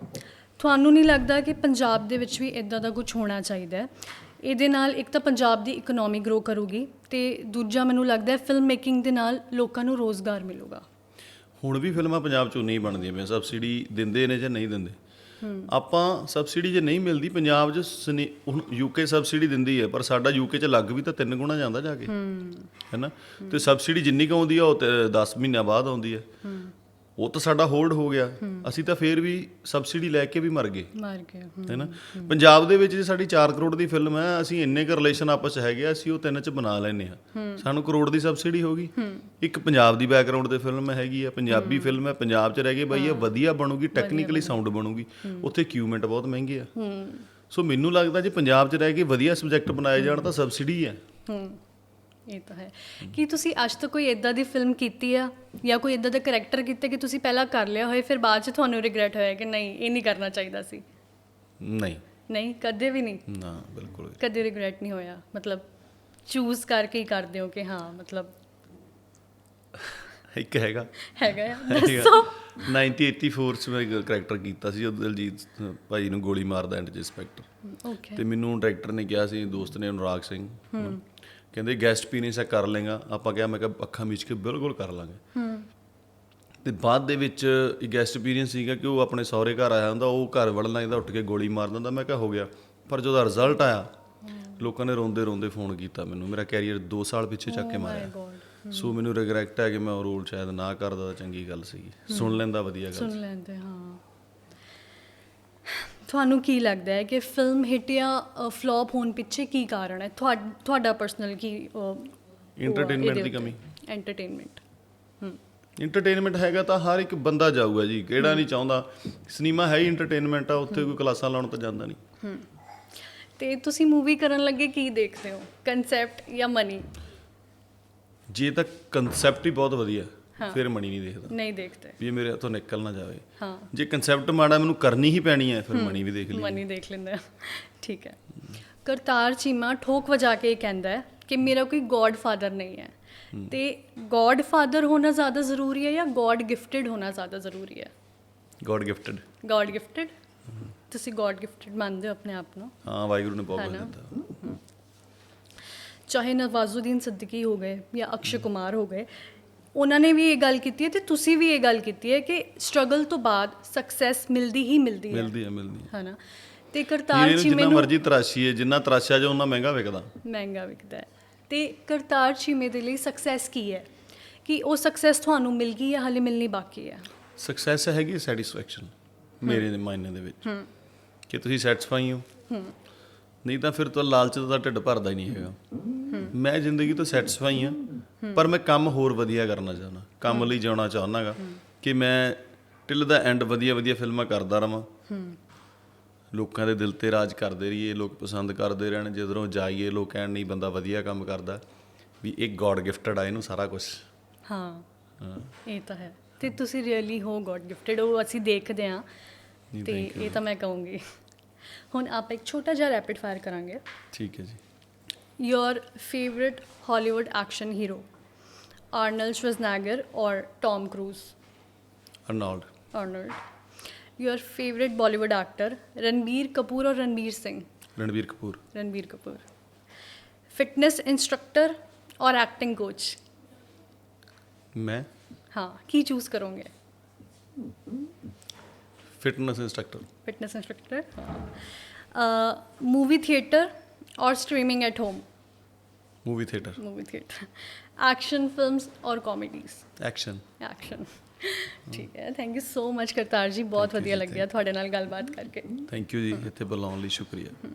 ਤੁਹਾਨੂੰ ਨਹੀਂ ਲੱਗਦਾ ਕਿ ਪੰਜਾਬ ਦੇ ਵਿੱਚ ਵੀ ਇਦਾਂ ਦਾ ਕੁਝ ਹੋਣਾ ਚਾਹੀਦਾ ਹੈ? ਇਹਦੇ ਨਾਲ ਇੱਕ ਤਾਂ ਪੰਜਾਬ ਦੀ ਇਕਨੋਮੀ ਗਰੋ ਕਰੂਗੀ ਤੇ ਦੂਜਾ ਮੈਨੂੰ ਲੱਗਦਾ ਹੈ ਫਿਲਮ ਮੇਕਿੰਗ ਦੇ ਨਾਲ ਲੋਕਾਂ ਨੂੰ ਰੋਜ਼ਗਾਰ ਮਿਲੂਗਾ। ਹੁਣ ਵੀ ਫਿਲਮਾਂ ਪੰਜਾਬ ਚੋਂ ਨਹੀਂ ਬਣਦੀਆਂ ਪਈਆਂ ਸਬਸਿਡੀ ਦਿੰਦੇ ਨੇ ਜਾਂ ਨਹੀਂ ਦਿੰਦੇ? ਆਪਾਂ ਸਬਸਿਡੀ ਜੇ ਨਹੀਂ ਮਿਲਦੀ ਪੰਜਾਬ 'ਚ ਹੁਣ ਯੂਕੇ ਸਬਸਿਡੀ ਦਿੰਦੀ ਹੈ ਪਰ ਸਾਡਾ ਯੂਕੇ 'ਚ ਲੱਗ ਵੀ ਤਾਂ ਤਿੰਨ ਗੁਣਾ ਜਾਂਦਾ ਜਾ ਕੇ ਹੈਨਾ ਤੇ ਸਬਸਿਡੀ ਜਿੰਨੀ ਕੁ ਆਉਂਦੀ ਆ ਉਹ 10 ਮਹੀਨਿਆਂ ਬਾਅਦ ਆਉਂਦੀ ਹੈ। ਉਹ ਤਾਂ ਸਾਡਾ ਹੋਲਡ ਹੋ ਗਿਆ। ਅਸੀਂ ਤਾਂ ਫੇਰ ਵੀ ਸਬਸਿਡੀ ਲੈ ਕੇ ਵੀ ਮਰ ਗਏ। ਮਾਰ ਹੂੰ। ਹੈਨਾ ਪੰਜਾਬ ਦੇ ਵਿੱਚ ਜੇ ਸਾਡੀ 4 ਕਰੋੜ ਦੀ ਫਿਲਮ ਹੈ ਅਸੀਂ ਇੰਨੇ ਕੁ ਰਿਲੇਸ਼ਨ ਆਪਸ ਹੈਗੇ ਆ ਅਸੀਂ ਉਹ ਤਿੰਨ 'ਚ ਬਣਾ ਲੈਨੇ ਆ ਸਾਨੂੰ ਕਰੋੜ ਦੀ ਸਬਸਿਡੀ ਹੋਗੀ ਇੱਕ ਪੰਜਾਬ ਦੀ ਬੈਕਗ੍ਰਾਉਂਡ ਤੇ ਫਿਲਮ ਹੈਗੀ ਆ ਪੰਜਾਬੀ ਫਿਲਮ ਹੈ ਪੰਜਾਬ 'ਚ ਰਹਿ ਗਏ ਬਈ ਇਹ ਵਧੀਆ ਬਣੂਗੀ ਟੈਕਨੀਕਲੀ ਸਾਊਂਡ ਬਣੂਗੀ। ਉੱਥੇ ਇਕਵਿਪਮੈਂਟ ਬਹੁਤ ਮਹਿੰਗੇ ਆ। ਸੋ ਮੈਨੂੰ ਲੱਗਦਾ ਜੇ ਪੰਜਾਬ 'ਚ ਰਹਿ ਕੇ ਵਧੀਆ ਸਬਜੈਕਟ ਬਣਾਏ ਜਾਣ ਤਾਂ ਸਬਸਿਡੀ ਹੂੰ। ਇਹ ਤਾਂ ਹੈ। ਕੀ ਤੁਸੀਂ ਅੱਜ ਤੱਕ ਕੋਈ ਇਦਾਂ ਦੀ ਫਿਲਮ ਕੀਤੀ ਆ? ਜਾਂ ਕੋਈ ਇਦਾਂ ਦਾ ਕੈਰੈਕਟਰ ਕੀਤਾ ਕਿ ਤੁਸੀਂ ਪਹਿਲਾਂ ਕਰ ਲਿਆ ਹੋਏ ਫਿਰ ਬਾਅਦ ਚ ਤੁਹਾਨੂੰ ਰਿਗਰੈਟ ਹੋਇਆ ਕਿ ਨਹੀਂ ਇਹ ਨਹੀਂ ਕਰਨਾ ਚਾਹੀਦਾ ਸੀ? ਨਹੀਂ। ਨਹੀਂ? ਕਦੇ ਵੀ ਨਹੀਂ? ਨਾ ਬਿਲਕੁਲ ਵੀ। ਕਦੇ ਰਿਗਰੈਟ ਨਹੀਂ ਹੋਇਆ? ਮਤਲਬ ਚੂਜ਼ ਕਰਕੇ ਹੀ ਕਰਦੇ ਹੋ ਕਿ ਹਾਂ ਮਤਲਬ ਇੱਕ ਹੈਗਾ। ਹੈਗਾ ਆ? ਹੈਗਾ। ਦੱਸੋ। 1984 ਚ ਮੈਂ ਇੱਕ ਕਰੈਕਟਰ ਕੀਤਾ ਸੀ ਉਹ ਦਿਲਜੀਤ ਭਾਈ ਨੂੰ ਗੋਲੀ ਮਾਰਦਾ ਐਂਡ ਇੰਸਪੈਕਟਰ ਓਕੇ। ਤੇ ਮੈਨੂੰ ਡਾਇਰੈਕਟਰ ਨੇ ਕਿਹਾ ਸੀ ਦੋਸਤ ਨੇ ਅਨੁਰਾਗ ਸਿੰਘ। ਕਹਿੰਦੇ ਗੈਸਟ ਪੀਨਿਸ ਆ ਕਰ ਲੇਗਾ ਆਪਾਂ ਕਿਹਾ ਮੈਂ ਕਿਹਾ ਅੱਖਾਂ ਮੀਚ ਕੇ ਬਿਲਕੁਲ ਕਰ ਲਾਂਗੇ। ਹੂੰ। ਤੇ ਬਾਅਦ ਦੇ ਵਿੱਚ ਇੱਕ ਗੈਸਟ ਐਕਸਪੀਰੀਅੰਸ ਸੀਗਾ ਕਿ ਉਹ ਆਪਣੇ ਸਹੁਰੇ ਘਰ ਆਇਆ ਹੁੰਦਾ ਉਹ ਘਰ ਵੜਨ ਲੱਗਦਾ ਉੱਠ ਕੇ ਗੋਲੀ ਮਾਰ ਦਿੰਦਾ ਮੈਂ ਕਿਹਾ ਹੋ ਗਿਆ। ਪਰ ਜਦੋਂ ਰਿਜ਼ਲਟ ਆਇਆ ਲੋਕਾਂ ਨੇ ਰੋਂਦੇ ਰੋਂਦੇ ਫੋਨ ਕੀਤਾ ਮੈਨੂੰ। ਮੇਰਾ ਕੈਰੀਅਰ 2 ਸਾਲ ਪਿੱਛੇ ਚੱਕ ਕੇ ਮਾਰਿਆ। ਗੋਡ ਸੋ ਮੈਨੂੰ ਰਿਗਰੈਟ ਹੈ ਕਿ ਮੈਂ ਉਹ ਰੋਲ ਸ਼ਾਇਦ ਨਾ ਕਰਦਾ ਤਾਂ ਚੰਗੀ ਗੱਲ ਸੀਗੀ। ਸੁਣ ਲੈਂਦਾ ਵਧੀਆ ਗੱਲ ਸੁਣ ਲੈਂਦੇ ਹਾਂ। ਤੁਹਾਨੂੰ ਕੀ ਲੱਗਦਾ ਹੈ ਕਿ ਫਿਲਮ ਹਿੱਟ ਜਾਂ ਫਲॉप ਹੋਣ ਪਿੱਛੇ ਕੀ ਕਾਰਨ ਹੈ? ਤੁਹਾ- ਤੁਹਾਡਾ ਪਰਸਨਲ ਕੀ Entertainment ਦੀ ਕਮੀ। ਐਂਟਰਟੇਨਮੈਂਟ ਹੂੰ। ਇੰਟਰਟੇਨਮੈਂਟ ਹੈਗਾ ਤਾਂ ਹਰ ਇੱਕ ਬੰਦਾ ਜਾਊਗਾ ਜੀ ਕਿਹੜਾ ਨਹੀਂ ਚਾਹੁੰਦਾ। ਸਿਨੇਮਾ ਹੈ ਹੀ ਇੰਟਰਟੇਨਮੈਂਟ ਆ ਉੱਥੇ ਕੋਈ ਕਲਾਸਾਂ ਲਾਉਣ ਤਾਂ ਜਾਂਦਾ ਨਹੀਂ। ਹੂੰ। ਤੇ ਤੁਸੀਂ ਮੂਵੀ ਕਰਨ ਲੱਗੇ ਕੀ ਦੇਖਦੇ ਹੋ? ਕਨਸੈਪਟ ਜਾਂ ਮਨੀ ਜੇ ਤਾਂ ਕਨਸੈਪਟ ਹੀ ਬਹੁਤ ਵਧੀਆ। ਫਿਰ ਮਣੀ ਨਹੀਂ ਦੇਖਦਾ। ਨਹੀਂ ਦੇਖਦੇ। ਵੀ ਇਹ ਮੇਰੇ ਹੱਥੋਂ ਨਿਕਲ ਨਾ ਜਾਵੇ। ਹਾਂ। ਜੇ ਕਨਸੈਪਟ ਮਾੜਾ ਮੈਨੂੰ ਕਰਨੀ ਹੀ ਪੈਣੀ ਹੈ ਫਿਰ ਮਣੀ ਵੀ ਦੇਖ ਲਈ ਮਨੀ ਦੇਖ ਲੈਂਦੇ। ਠੀਕ ਹੈ। ਕਰਤਾਰ ਚੀਮਾ ਠੋਕ ਵਜਾ ਕੇ ਕਹਿੰਦਾ ਹੈ ਕਿ ਮੇਰਾ ਕੋਈ ਗੋਡ ਫਾਦਰ ਨਹੀਂ ਹੈ। ਤੇ ਗੋਡ ਫਾਦਰ ਹੋਣਾ ਜ਼ਿਆਦਾ ਜ਼ਰੂਰੀ ਹੈ ਜਾਂ ਗੋਡ ਗਿਫਟਡ ਹੋਣਾ ਜ਼ਿਆਦਾ ਜ਼ਰੂਰੀ ਹੈ? ਗੋਡ ਗਿਫਟਡ ਗੋਡ ਗਿਫਟਡ ਤੁਸੀਂ ਗੋਡ ਗਿਫਟਡ ਮੰਨਦੇ ਹੋ ਆਪਣੇ ਆਪ ਨੂੰ? ਹਾਂ ਵਾਹਿਗੁਰੂ ਨੇ ਬਹੁਤ? ਦਿੱਤਾ। ਚਾਹੇ ਨਵਾਜ਼ੁਦੀਨ ਸਿੱਦੀਕੀ ਹੋ ਗਏ ਜਾਂ ਅਕਸ਼ੇ ਕੁਮਾਰ ਹੋ ਗਏ ਉਹਨਾਂ ਨੇ ਵੀ ਇਹ ਗੱਲ ਕੀਤੀ ਹੈ ਤੇ ਤੁਸੀਂ ਵੀ ਇਹ ਗੱਲ ਕੀਤੀ ਹੈ ਕਿ ਸਟਰਗਲ ਤੋਂ ਬਾਅਦ ਸਕਸੈਸ ਮਿਲਦੀ ਹੀ ਮਿਲਦੀ ਹੈ। ਮਿਲਦੀ ਹੈ ਮਿਲਦੀ ਹੈ। ਹੈ ਨਾ ਤੇ ਕਰਤਾਰ ਨੂੰ ਚੀਮੇ ਜਿੰਨਾ ਮਰਜ਼ੀ ਤਰਾਸ਼ੀਏ ਜਿੰਨਾ ਤਰਾਸ਼ਿਆ ਜਾ ਉਹਨਾਂ ਮਹਿੰਗਾ ਵਿਕਦਾ। ਮਹਿੰਗਾ ਵਿਕਦਾ ਹੈ। ਤੇ ਕਰਤਾਰ ਚੀਮੇ ਦੇ ਲਈ ਸਕਸੈਸ ਕੀ ਹੈ? ਕਿ ਉਹ ਸਕਸੈਸ ਤੁਹਾਨੂੰ ਮਿਲ ਗਈ ਹੈ ਹਾਲੇ ਮਿਲਣੀ ਬਾਕੀ ਹੈ? ਸਕਸੈਸ ਹੈਗੀ ਸੈਟੀਸਫੈਕਸ਼ਨ ਮੇਰੇ ਦੇ ਮਾਇਨੇ ਦੇ ਵਿੱਚ। ਕਿ ਤੁਸੀਂ ਸੈਟੀਸਫਾਈ ਹੋ। ਨਹੀਂ ਤਾਂ ਫਿਰ ਤਾਂ ਲਾਲਚ ਦਾ ਢਿੱਡ ਭਰਦਾ ਹੀ ਨਹੀਂ ਹੈਗਾ। ਮੈਂ ਜ਼ਿੰਦਗੀ ਤੋਂ ਸੈਟੀਸਫਾਈ ਹਾਂ। ਪਰ ਮੈਂ ਕੰਮ ਹੋਰ ਵਧੀਆ ਕਰਨਾ ਚਾਹੁੰਦਾ ਕੰਮ ਲਈ ਜਿਉਣਾ ਚਾਹੁੰਦਾਗਾ ਕਿ ਮੈਂ ਟਿਲ ਦਾ ਐਂਡ ਵਧੀਆ ਵਧੀਆ ਫਿਲਮਾਂ ਕਰਦਾ ਰਵਾਂ। ਲੋਕਾਂ ਦੇ ਦਿਲ ਤੇ ਰਾਜ ਕਰਦੇ ਰਹੀਏ ਲੋਕ ਪਸੰਦ ਕਰਦੇ ਰਹਿਣ ਜਦੋਂ ਜਾਈਏ ਲੋਕ ਕਹਿਣ ਨਹੀਂ ਬੰਦਾ ਵਧੀਆ ਕੰਮ ਕਰਦਾ। ਵੀ ਇਹ ਗੋਡ ਗਿਫਟਡ ਆ ਇਹਨੂੰ ਸਾਰਾ ਕੁਝ ਹਾਂ ਹਾਂ। ਇਹ ਤਾਂ ਹੈ। ਤੇ ਤੁਸੀਂ ਰੀਅਲੀ ਹੋ ਗੋਡ ਗਿਫਟਡ ਉਹ ਅਸੀਂ ਦੇਖਦੇ ਹਾਂ। ਨਹੀਂ, ਤੇ. ਇਹ ਤਾਂ ਮੈਂ ਕਹੂੰਗੀ। ਹੁਣ ਆਪਾਂ ਇੱਕ ਛੋਟਾ ਜਿਹਾ ਰੈਪਿਡ ਫਾਇਰ ਕਰਾਂਗੇ। ਠੀਕ ਹੈ ਜੀ। Your favorite Hollywood action hero? Arnold Schwarzenegger और Tom Cruise Arnold Arnold your favourite Bollywood actor Ranbir Kapoor और रणबीर सिंह रणबीर कपूर रणबीर कपूर फिटनेस इंस्ट्रक्टर और एक्टिंग कोच मैं? हाँ की चूज़ करोगे? Fitness instructor fitness instructor movie theatre और streaming at home movie theatre movie theatre action films और comedies action action ਠੀਕ ਹੈ thank you so much Kartar ji ਬਹੁਤ Thank you ਵਧੀਆ ਜੀ, ਲੱਗਿਆ ਤੁਹਾਡੇ ਨਾਲ ਗੱਲਬਾਤ ਕਰਕੇ ਥੈਂਕ ਯੂ ਜੀ ਇੱਥੇ ਬੁਲਾਉਣ ਲਈ ਸ਼ੁਕਰੀਆ